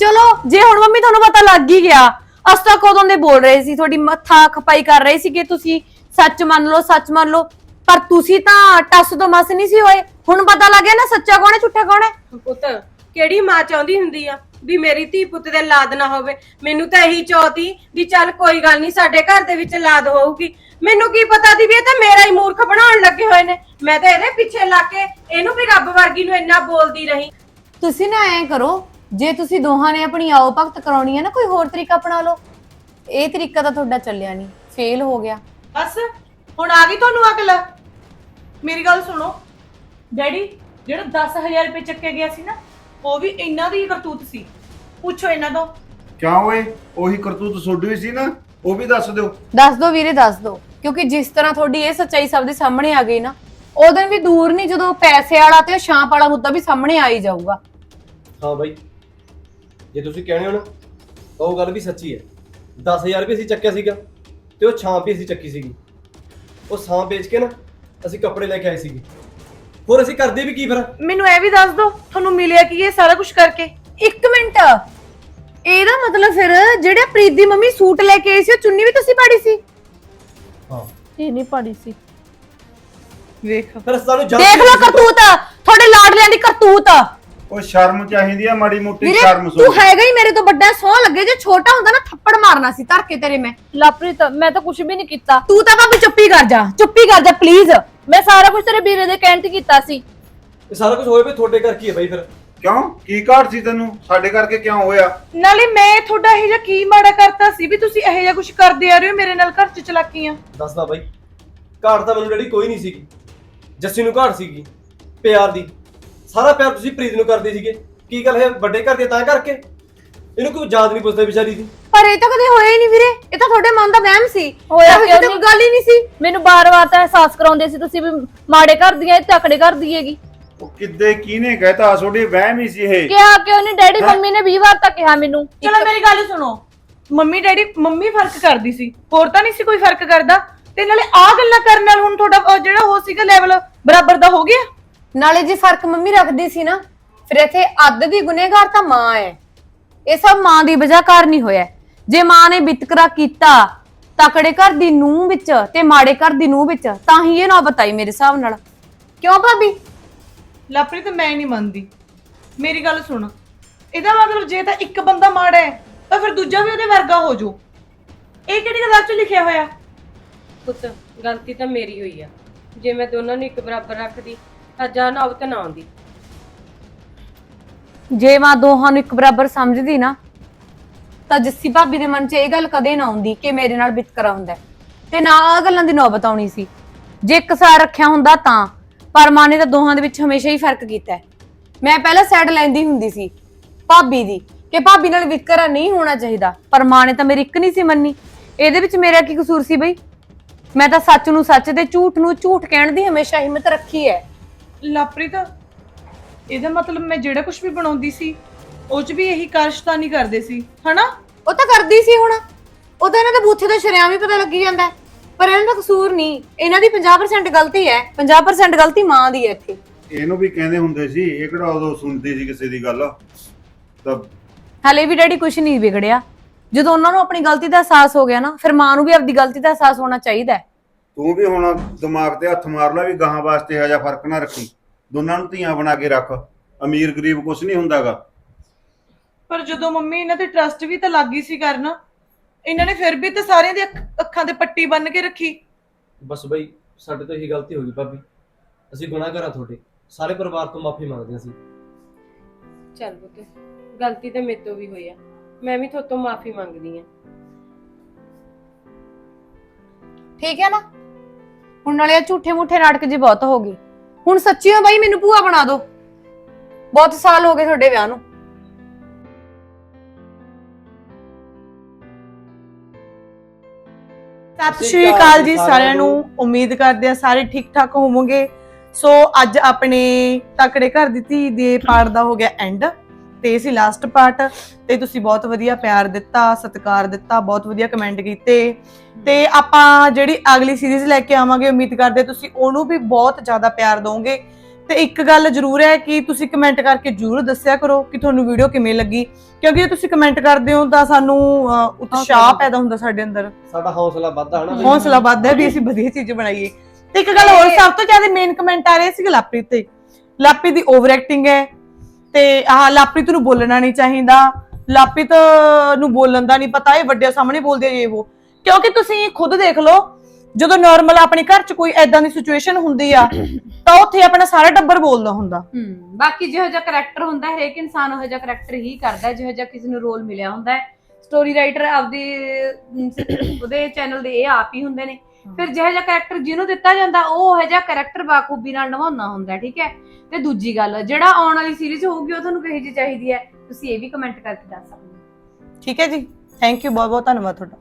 ਚਲੋ ਜੇ ਹੁਣ ਮੰਮੀ ਤੁਹਾਨੂੰ ਪਤਾ ਲੱਗ ਹੀ ਗਿਆ ਅਸ ਤਾਂ ਕਦੋਂ ਦੇ ਬੋਲ ਰਹੇ ਸੀ ਤੁਹਾਡੀ ਮੱਥਾ ਖਪਾਈ ਕਰ ਰਹੇ ਸੀ ਕਿ ਤੁਸੀਂ। ਸੱਚ ਮੰਨ ਲਓ ਸੱਚ ਮੰਨ ਲਓ। ਪਰ ਤੁਸੀਂ ਤਾਂ ਟੱਸ ਤੋਂ ਮਸ ਨਹੀਂ ਸੀ ਹੋਏ। ਹੁਣ ਪਤਾ ਲੱਗ ਗਿਆ ਨਾ ਸੱਚਾ ਕੌਣ ਹੈ ਝੂਠਾ ਕੌਣ ਹੈ? ਪੁੱਤ ਕਿਹੜੀ ਮਾਂ ਚਾਹੁੰਦੀ ਹੁੰਦੀ ਆ ਵੀ ਮੇਰੀ ਧੀ ਪੁੱਤ ਦੇ ਲਾਦ ਨਾ ਹੋਵੇ? ਮੈਨੂੰ ਤਾਂ ਇਹੀ ਚਾਹਤੀ ਵੀ ਚੱਲ ਕੋਈ ਗੱਲ ਨਹੀਂ ਸਾਡੇ ਘਰ ਦੇ ਵਿੱਚ ਲਾਦ ਹੋਊਗੀ। ਮੈਨੂੰ ਕੀ ਪਤਾ ਸੀ ਵੀ ਇਹ ਤਾਂ ਮੇਰਾ ਹੀ ਮੂਰਖ ਬਣਾਉਣ ਲੱਗੇ ਹੋਏ ਨੇ। ਮੈਂ ਤਾਂ ਇਹਦੇ ਪਿੱਛੇ ਲੱਗ ਕੇ ਇਹਨੂੰ ਵੀ ਰੱਬ ਵਰਗੀ ਨੂੰ ਇੰਨਾ ਬੋਲਦੀ ਰਹੀ। ਤੁਸੀਂ ਨਾ ਐਂ ਕਰੋ ਜੇ ਤੁਸੀਂ ਦੋਹਾਂ ਨੇ ਆਪਣੀ ਆਓ ਭਗਤ ਕਰਾਉਣੀ ਹੈ ਨਾ ਕੋਈ ਹੋਰ ਤਰੀਕਾ ਅਪਣਾ ਲਓ। ਇਹ ਤਰੀਕਾ ਤਾਂ ਤੁਹਾਡਾ ਚੱਲਿਆ ਨਹੀਂ ਫੇਲ ਹੋ ਗਿਆ। ਬਸ ਹੁਣ ਆ ਗਈ ਤੁਹਾਨੂੰ ਅਕਲ? ਮੇਰੀ ਗੱਲ ਸੁਣੋ। ਡੈਡੀ ਜਿਹੜਾ 10000 ਰੁਪਏ ਚੱਕਿਆ ਗਿਆ ਸੀ ਨਾ ਉਹ ਵੀ ਇਹਨਾਂ ਦੀ ਹੀ ਕਰਤੂਤ ਸੀ। ਪੁੱਛੋ ਇਹਨਾਂ ਤੋਂ। ਕਿਉਂ ਓਏ? ਉਹੀ ਕਰਤੂਤ ਸੋਡੀ ਹੋਈ ਸੀ ਨਾ ਉਹ ਵੀ ਦੱਸ ਦਿਓ। ਦੱਸ ਦੋ ਵੀਰੇ ਦੱਸ ਦੋ ਕਿਉਂਕਿ ਜਿਸ ਤਰ੍ਹਾਂ ਤੁਹਾਡੀ ਇਹ ਸੱਚਾਈ ਸਭ ਦੇ ਸਾਹਮਣੇ ਆ ਗਈ ਨਾ ਉਹ ਦਿਨ ਵੀ ਦੂਰ ਨਹੀਂ ਜਦੋਂ ਪੈਸੇ ਵਾਲਾ ਤੇ ਉਹ ਛਾਂਪ ਵਾਲਾ ਮੁੱਦਾ ਵੀ ਸਾਹਮਣੇ ਆ ਹੀ ਜਾਊਗਾ। ਹਾਂ ਬਾਈ। ਜੇ ਤੁਸੀਂ ਕਹਿਣੇ ਹੋ ਨਾ ਤਾਂ ਉਹ ਗੱਲ ਵੀ ਸੱਚੀ ਹੈ। 10000 ਰੁਪਏ ਅਸੀਂ ਚੱਕਿਆ ਸੀਗਾ। ਤੇ ਉਹ ਛਾਂ ਵੀ ਅਸੀਂ ਚੱਕੀ ਸੀਗੀ। ਉਹ ਛਾਂ ਵੇਚ ਕੇ ਨਾ ਅਸੀਂ ਕੱਪੜੇ ਲੈ ਕੇ ਆਏ ਸੀਗੇ। ਹੋਰ ਅਸੀਂ ਕਰਦੇ ਵੀ ਕੀ ਫਿਰ? ਮੈਨੂੰ ਇਹ ਵੀ ਦੱਸ ਦਿਓ ਤੁਹਾਨੂੰ ਮਿਲਿਆ ਕੀ ਇਹ ਸਾਰਾ ਕੁਝ ਕਰਕੇ? ਇੱਕ ਮਿੰਟ। ਇਹਦਾ ਮਤਲਬ ਫਿਰ ਜਿਹੜੇ ਪ੍ਰੀਤ ਦੀ ਮੰਮੀ ਸੂਟ ਲੈ ਕੇ ਆਈ ਸੀ ਉਹ ਚੁੰਨੀ ਵੀ ਤੁਸੀਂ ਪਾੜੀ ਸੀ? ਹਾਂ। ਇਹ ਨਹੀਂ ਪਾੜੀ ਸੀ। ਵੇਖ। ਫਿਰ ਸਾਨੂੰ ਦੇਖ ਲਓ ਕਰਤੂਤ। ਤੁਹਾਡੇ ਲਾਡਲਿਆਂ ਦੀ ਕਰਤੂਤ। ਉਹ ਸ਼ਰਮ ਚਾਹੀਦੀ ਆ ਮਾੜੀ ਮੋਟੀ ਵੀਰੇ ਸ਼ਰਮ ਤੂੰ ਸੋ ਹੈਗਾ ਹੀ ਮੇਰੇ ਤੋਂ ਵੱਡਾ ਸੌ ਲੱਗੇ ਜੇ ਛੋਟਾ ਹੁੰਦਾ ਨਾ ਥੱਪੜ ਮਾਰਨਾ ਸੀ ਧਰ ਕੇ ਤੇਰੇ ਮੈਂ। ਲਾਪ੍ਰੀਤ ਮੈਂ ਤਾਂ ਕੁਝ ਵੀ ਨਹੀਂ ਕੀਤਾ। ਤੂੰ ਤਾਂ ਭਾਬੀ ਚੁੱਪੀ ਕਰ ਜਾ ਚੁੱਪੀ ਕਰ ਜਾ ਪਲੀਜ਼ ਮੈਂ ਸਾਰਾ ਕੁਝ ਤੇਰੇ ਵੀਰੇ ਦੇ ਕਹਿਣ ਤੇ ਕੀਤਾ ਸੀ। ਇਹ ਸਾਰਾ ਕੁਝ ਹੋਏ ਵੀ ਤੁਹਾਡੇ ਕਰਕੇ ਹੀ ਹੈ ਬਾਈ ਫਿਰ? ਕਿਉਂ? ਕੀ ਘਾਟ ਸੀ ਤੈਨੂੰ? ਸਾਡੇ ਕਰਕੇ ਕਿਉਂ ਹੋਇਆ? ਨਾਲੇ ਮੈਂ ਤੁਹਾਡਾ ਇਹ ਜਿਹਾ ਕੀ ਮਾੜਾ ਕਰਤਾ ਸੀ ਵੀ ਤੁਸੀਂ ਇਹ ਜਿਹਾ ਕੁਝ ਕਰਦੇ ਆ ਰਹੇ ਹੋ ਮੇਰੇ ਨਾਲ ਘਰ ਚ ਚਲਾਕੀਆਂ? ਦੱਸਦਾ ਬਾਈ ਘਾਟ ਤਾਂ ਮੈਨੂੰ ਡੈਡੀ ਕੋਈ ਨਹੀਂ ਸੀਗੀ। ਜੱਸੀ ਨੂੰ ਘਾਟ ਸੀਗੀ ਪਿਆਰ ਦੀ। ਸਾਰਾ ਪਿਆਰ ਤੁਸੀਂ ਪ੍ਰੀਤ ਨੂੰ ਕਰਦੇ ਸੀਗੇ। ਕੀ ਗੱਲ ਹੈ? ਵੱਡੇ ਘਰ ਦੇ ਤਾਂ ਕਰਕੇ? ਇਹਨੂੰ ਕੋਈ ਯਾਦ ਨਹੀਂ ਪੁੱਛਦਾ ਵਿਚਾਰੀ ਦੀ। ਪਰ ਇਹ ਤਾਂ ਕਦੇ ਹੋਇਆ ਹੀ ਨਹੀਂ ਵੀਰੇ। ਇਹ ਤਾਂ ਤੁਹਾਡੇ ਮਨ ਦਾ ਵਹਿਮ ਸੀ। ਹੋਇਆ ਇਹੋ ਜਿਹੀ ਤਾਂ ਨਹੀਂ? ਕੋਈ ਗੱਲ ਹੀ ਨਹੀਂ ਸੀ। ਮੈਨੂੰ ਬਾਰ-ਬਾਰ ਤਾਂ ਅਹਿਸਾਸ ਕਰਾਉਂਦੇ ਸੀ ਤੁਸੀਂ ਵੀ ਮਾੜੇ ਘਰ ਦੀਆਂ ਇਹ ਤਕੜੇ ਘਰ ਦੀ ਹੈਗੀ। ਉਹ ਕਿੱਦੇ ਕਿਹਨੇ ਕਹਿਤਾ? ਤੁਹਾਡੀ ਵਹਿਮ ਹੀ ਸੀ ਇਹ। ਕਿਹਾ ਕਿਉਂ ਨਹੀਂ? ਡੈਡੀ ਮੰਮੀ ਨੇ 20 ਵਾਰ ਤਾਂ ਕਿਹਾ ਮੈਨੂੰ। ਚਲੋ ਮੇਰੀ ਗੱਲ ਸੁਣੋ। ਮੰਮੀ ਡੈਡੀ ਮੰਮੀ ਫ਼ਰਕ ਕਰਦੀ ਸੀ। ਹੋਰ ਤਾਂ ਨਹੀਂ ਸੀ ਕੋਈ ਫ਼ਰਕ ਕਰਦਾ। ਤੇ ਨਾਲੇ ਆ ਗੱਲਾਂ ਕਰਨ ਨਾਲ ਹੁਣ ਤੁਹਾਡਾ ਅਹ, ਜਿਹੜਾ ਹੋ ਸੀਗਾ ਲੈਵਲ ਬਰਾਬਰ ਦਾ ਹੋ ਗਿਆ? ਨਾਲੇ ਜੇ ਫ਼ਰਕ ਮੰਮੀ ਰੱਖਦੀ ਸੀ ਨਾ ਫਿਰ ਇੱਥੇ ਅੱਧ ਦੀ ਗੁਨੇਗਾਰ ਤਾਂ ਮਾਂ ਹੈ ਇਹ ਸਭ ਮਾਂ ਦੀ ਵਜ੍ਹਾ ਕਾਰਨ ਹੀ ਹੋਇਆ। ਹੈ। ਜੇ ਮਾਂ ਨੇ ਵਿਤਕਰਾ ਕੀਤਾ ਤਕੜੇ ਘਰ ਦੀ ਨੂੰਹ ਵਿੱਚ ਤੇ ਮਾੜੇ ਘਰ ਦੀ ਨੂੰਹ ਵਿੱਚ ਤਾਂ ਹੀ ਇਹ ਨਾ ਬਤਾਈ ਮੇਰੇ ਹਿਸਾਬ ਨਾਲ। ਕਿਉਂ ਭਾਬੀ? ਲਾਪਰੀ ਤਾਂ ਮੈਂ ਨਹੀਂ ਮੰਨਦੀ। ਮੇਰੀ ਗੱਲ ਸੁਣ। ਇਹਦਾ ਮਤਲਬ ਜੇ ਤਾਂ ਇੱਕ ਬੰਦਾ ਮਾੜਾ ਹੈ ਤਾਂ ਫਿਰ ਦੂਜਾ ਵੀ ਉਹਦੇ ਵਰਗਾ ਹੋ ਜਾਊ। ਇਹ ਕਿਹੜੀ ਕਿਤਾਬ 'ਚ ਲਿਖਿਆ ਹੋਇਆ? ਪੁੱਤ ਗਲਤੀ ਤਾਂ ਮੇਰੀ ਹੋਈ ਆ। ਜੇ ਮੈਂ ਦੋਨਾਂ ਨੂੰ ਇੱਕ ਬਰਾਬਰ ਰੱਖਦੀ ਤਾਂ ਜਾਂ ਨੌਬਤ ਨਾ ਆਉਂਦੀ। ਜੇ ਮਾਂ ਦੋਹਾਂ ਨੂੰ ਇੱਕ ਬਰਾਬਰ ਸਮਝਦੀ ਨਾ, ਤਾਂ ਜੱਸੀ ਭਾਬੀ ਦੇ ਮਨ 'ਚ ਇਹ ਗੱਲ ਕਦੇ ਨਾ ਆਉਂਦੀ ਕਿ ਮੇਰੇ ਨਾਲ ਵਿਤਕਰਾ ਹੁੰਦਾ ਹੈ। ਤੇ ਨਾ ਆ ਗੱਲਾਂ ਦੀ ਨੌਬਤ ਆਉਣੀ ਸੀ। ਜੇ ਇੱਕ ਸਾਰ ਰੱਖਿਆ ਹੁੰਦਾ ਤਾਂ, ਪਰ ਮਾਂ ਨੇ ਤਾਂ ਦੋਹਾਂ ਦੇ ਵਿੱਚ ਹਮੇਸ਼ਾ ਹੀ ਫ਼ਰਕ ਕੀਤਾ ਹੈ। ਮੈਂ ਪਹਿਲਾਂ ਸਾਈਡ ਲੈਂਦੀ ਹੁੰਦੀ ਸੀ ਭਾਬੀ ਦੀ ਕਿ ਭਾਬੀ ਨਾਲ ਵਿਤਕਰਾ ਨਹੀਂ ਹੋਣਾ ਚਾਹੀਦਾ, ਪਰ ਮਾਂ ਨੇ ਤਾਂ ਮੇਰੀ ਇੱਕ ਨਹੀਂ ਸੀ ਮੰਨੀ। ਇਹਦੇ ਵਿੱਚ ਮੇਰਾ ਕੀ ਕਸੂਰ ਸੀ ਬਈ? ਮੈਂ ਤਾਂ ਸੱਚ ਨੂੰ ਸੱਚ ਤੇ ਝੂਠ ਨੂੰ ਝੂਠ ਕਹਿਣ ਦੀ ਹਮੇਸ਼ਾ ਹਿੰਮਤ ਰੱਖੀ ਹੈ। ਲਾਪਰੀ ਤਾਂ ਇਹਦਾ ਮਤਲਬ ਮੈਂ ਜਿਹੜਾ ਕੁਝ ਵੀ ਬਣਾਉਂਦੀ ਸੀ ਉਹ 'ਚ ਵੀ ਇਹੀ ਕਾਰਸ਼ਤਾਨੀ ਕਰਦੇ ਸੀ ਹਨਾ? ਉਹ ਤਾਂ ਕਰਦੀ ਸੀ ਹੁਣ। ਉਹ ਤਾਂ ਇਹਨਾਂ ਦੇ ਬੂਥੇ ਤੋਂ ਸ਼ਰਿਆਂ ਵੀ ਪਤਾ ਲੱਗੀ ਜਾਂਦਾ ਹੈ। ਪਰ ਇਹਨਾਂ ਦਾ ਕਸੂਰ ਨਹੀਂ। ਇਹਨਾਂ ਦੀ 50% ਗਲਤੀ ਹੈ। 50% ਗਲਤੀ ਮਾਂ ਦੀ ਹੈ ਇੱਥੇ। ਇਹਨੂੰ ਵੀ ਕਹਿੰਦੇ ਹੁੰਦੇ ਸੀ ਇਹ ਕਿਹੜਾ ਉਦੋਂ ਸੁਣਦੀ ਸੀ ਕਿਸੇ ਦੀ ਗੱਲ? ਤਾਂ ਹਲੇ ਵੀ ਡੈਡੀ ਕੁਝ ਨਹੀਂ ਵਿਗੜਿਆ। ਜਦੋਂ ਉਹਨਾਂ ਨੂੰ ਆਪਣੀ ਗਲਤੀ ਦਾ ਅਹਿਸਾਸ ਹੋ ਗਿਆ ਨਾ ਫਿਰ ਮਾਂ ਨੂੰ ਵੀ ਆਪਣੀ ਗਲਤੀ ਦਾ ਅਹਿਸਾਸ ਹੋਣਾ ਚਾਹੀਦਾ ਹੈ। ਤੂੰ ਵੀ ਹੁਣ ਦਿਮਾਗ ਤੇ ਹੱਥ ਮਾਰ ਲੈ ਵੀ ਗਾਹਾਂ ਵਾਸਤੇ ਇਹੋ ਜਿਹਾ ਫ਼ਰਕ ਨਾ ਰੱਖੀ। ਦੋਨਾਂ ਨੂੰ ਧੀਆਂ ਬਣਾ ਕੇ ਰੱਖ। ਅਮੀਰ ਗਰੀਬ ਕੁਛ ਨਹੀਂ ਹੁੰਦਾਗਾ। ਪਰ ਜਦੋਂ ਮੰਮੀ ਇਹਨਾਂ ਤੇ ਟਰਸਟ ਵੀ ਤਾਂ ਲੱਗੀ ਸੀ ਕਰਨ ਇਹਨਾਂ ਨੇ ਫਿਰ ਵੀ ਤਾਂ ਸਾਰਿਆਂ ਦੇ ਅੱਖ- ਤੇ ਪੱਟੀ ਬੰਨ ਕੇ ਰੱਖੀ। ਬਸ ਬਈ ਸਾਡੇ ਤੋਂ ਇਹੀ ਗਲਤੀ ਹੋ ਗਈ ਭਾਬੀ। ਅਸੀਂ ਗੁਨਾਹਗਾਰ ਹਾਂ ਤੁਹਾਡੇ। ਸਾਰੇ ਪਰਿਵਾਰ ਤੋਂ ਮਾਫੀ ਮੰਗਦੇ ਹਾਂ ਅਸੀਂ। ਚੱਲ ਪੁੱਤ ਗਲਤੀ ਤਾਂ ਮੇਰੇ ਤੋਂ ਵੀ ਹੋਈ ਆ। ਮੈਂ ਵੀ ਤੁਹਾਡੇ ਤੋਂ ਮਾਫੀ ਮੰਗਦੀ ਆ ਠੀਕ ਹੈ ਨਾ? ਹੁਣ ਨਾਲੇ ਇਹ ਝੂਠੇ ਮੂਠੇ ਨਾਟਕ ਜੀ ਬਹੁਤ ਹੋ ਗਏ। ਹੁਣ ਸੱਚੀਓ ਬਾਈ ਮੈਨੂੰ ਭੂਆ ਬਣਾ ਦਿਓ। ਬਹੁਤ ਸਾਲ ਹੋ ਗਏ ਤੁਹਾਡੇ ਵਿਆਹ ਨੂੰ। ਸਤਿ ਸ਼੍ਰੀ ਅਕਾਲ ਜੀ ਸਾਰਿਆਂ ਨੂੰ। ਉਮੀਦ ਕਰਦੇ ਆ ਸਾਰੇ ਠੀਕ ਠਾਕ ਹੋਵੋਗੇ। ਸੋ ਅੱਜ ਆਪਣੇ ਤਕੜੇ ਘਰ ਦੀ ਧੀ ਦੇ ਪਾਰਟ ਦਾ ਹੋ ਗਿਆ ਐਂਡ ਤੇ ਸੀ ਲਾਸਟ ਪਾਰਟ ਤੇ ਤੁਸੀਂ ਬਹੁਤ ਵਧੀਆ ਪਿਆਰ ਦਿੱਤਾ ਸਤਿਕਾਰ ਦਿੱਤਾ ਬਹੁਤ ਵਧੀਆ ਕਮੈਂਟ ਕੀਤੇ। ਤੇ ਆਪਾਂ ਜਿਹੜੀ ਅਗਲੀ ਸੀਰੀਜ਼ ਲੈ ਕੇ ਆਵਾਂਗੇ ਉਮੀਦ ਕਰਦੇ ਤੁਸੀਂ ਉਹਨੂੰ ਵੀ ਬਹੁਤ ਜ਼ਿਆਦਾ ਪਿਆਰ ਦਿਓਗੇ ਤੇ ਇੱਕ ਗੱਲ ਜ਼ਰੂਰ ਹੈ ਕਿ ਤੁਸੀਂ ਕਮੈਂਟ ਕਰਕੇ ਜ਼ਰੂਰ ਦੱਸਿਆ ਕਰੋ ਕਿ ਤੁਹਾਨੂੰ ਵੀਡੀਓ ਕਿਵੇਂ ਲੱਗੀ। ਕਿਉਂਕਿ ਜੇ ਤੁਸੀਂ ਕਮੈਂਟ ਕਰਦੇ ਹੋ ਤਾਂ ਸਾਨੂੰ ਉਤਸ਼ਾਹ ਪੈਦਾ ਹੁੰਦਾ ਸਾਡੇ ਅੰਦਰ। ਸਾਡਾ ਹੌਸਲਾ ਵੱਧਦਾ ਹਨਾ? ਹੌਸਲਾ ਵੱਧਦਾ ਹੈ ਵੀ ਅਸੀਂ ਵਧੀਆ ਚੀਜ਼ ਬਣਾਈਏ। ਤੇ ਇੱਕ ਗੱਲ ਹੋਰ ਸਭ ਤੋਂ ਜ਼ਿਆਦਾ ਮੇਨ ਕਮੈਂਟ ਆ ਰਹੇ ਸੀ ਲਾਪ੍ਰੀਤ ਤੇ। ਲਾਪ੍ਰੀਤ ਦੀ ਓਵਰ ਐਕਟਿੰਗ ਹੈ ਤੇ ਆਹ ਲਾਪ੍ਰੀਤ ਨੂੰ ਬੋਲਣਾ ਨਹੀਂ ਚਾਹੀਦਾ। ਲਾਪ੍ਰੀਤ ਨੂੰ ਬੋਲਣ ਦਾ ਨਹੀਂ ਪਤਾ ਇਹ ਵੱਡਿਆਂ ਸਾਹਮਣੇ ਬੋਲਦੇ ਇਹ ਉਹ। ਕਿਉਂਕਿ ਤੁਸੀਂ ਖੁਦ ਦੇਖ ਲਓ ਜਦੋਂ ਨਾਰਮਲ ਆਪਣੇ ਘਰ 'ਚ ਕੋਈ ਐਦਾਂ ਦੀ ਸਿਚੁਏਸ਼ਨ ਹੁੰਦੀ ਆ ਤਾਂ ਉੱਥੇ ਆਪਣਾ ਸਾਰਾ ਟੱਬਰ ਬੋਲਦਾ ਹੁੰਦਾ। ਹੂੰ ਬਾਕੀ ਜਿਹੋ ਜਿਹਾ ਕਰੈਕਟਰ ਹੁੰਦਾ ਹੈ ਹਰੇਕ ਇਨਸਾਨ ਉਹ ਜਿਹਾ ਕਰੈਕਟਰ ਹੀ ਕਰਦਾ ਹੈ ਜਿਹੋ ਜਿਹਾ ਕਿਸੇ ਨੂੰ ਰੋਲ ਮਿਲਿਆ ਹੁੰਦਾ। ਹੈ ਸਟੋਰੀ ਰਾਈਟਰ ਆਪਦੀ ਅਮ, ਉਹਦੇ ਚੈਨਲ ਦੇ ਇਹ ਆਪ ਹੀ ਹੁੰਦੇ ਨੇ। ਫਿਰ ਜਿਹੋ ਜਿਹਾ ਕਰੈਕਟਰ ਜਿਹਨੂੰ ਦਿੱਤਾ ਜਾਂਦਾ ਉਹ ਉਹ ਜਿਹਾ ਕਰੈਕਟਰ ਬਾਖੂਬੀ ਨਾਲ ਨਿਭਾਉਣਾ ਹੁੰਦਾ ਹੈ, ਠੀਕ ਹੈ? ਤੇ ਦੂਜੀ ਗੱਲ ਜਿਹੜਾ ਆਉਣ ਵਾਲੀ ਸੀਰੀਜ਼ ਹੋਊਗੀ ਉਹ ਤੁਹਾਨੂੰ ਕਿਹੋ ਜਿਹੀ ਚਾਹੀਦੀ ਹੈ? ਤੁਸੀਂ ਇਹ ਵੀ ਕਮੈਂਟ ਕਰਕੇ ਦੱਸ ਸਕਦੇ ਹੋ। ਠੀਕ ਹੈ ਜੀ। ਥੈਂਕ ਯੂ ਬਹੁਤ ਬਹੁਤ ਧੰਨਵਾਦ ਤੁਹਾਡਾ।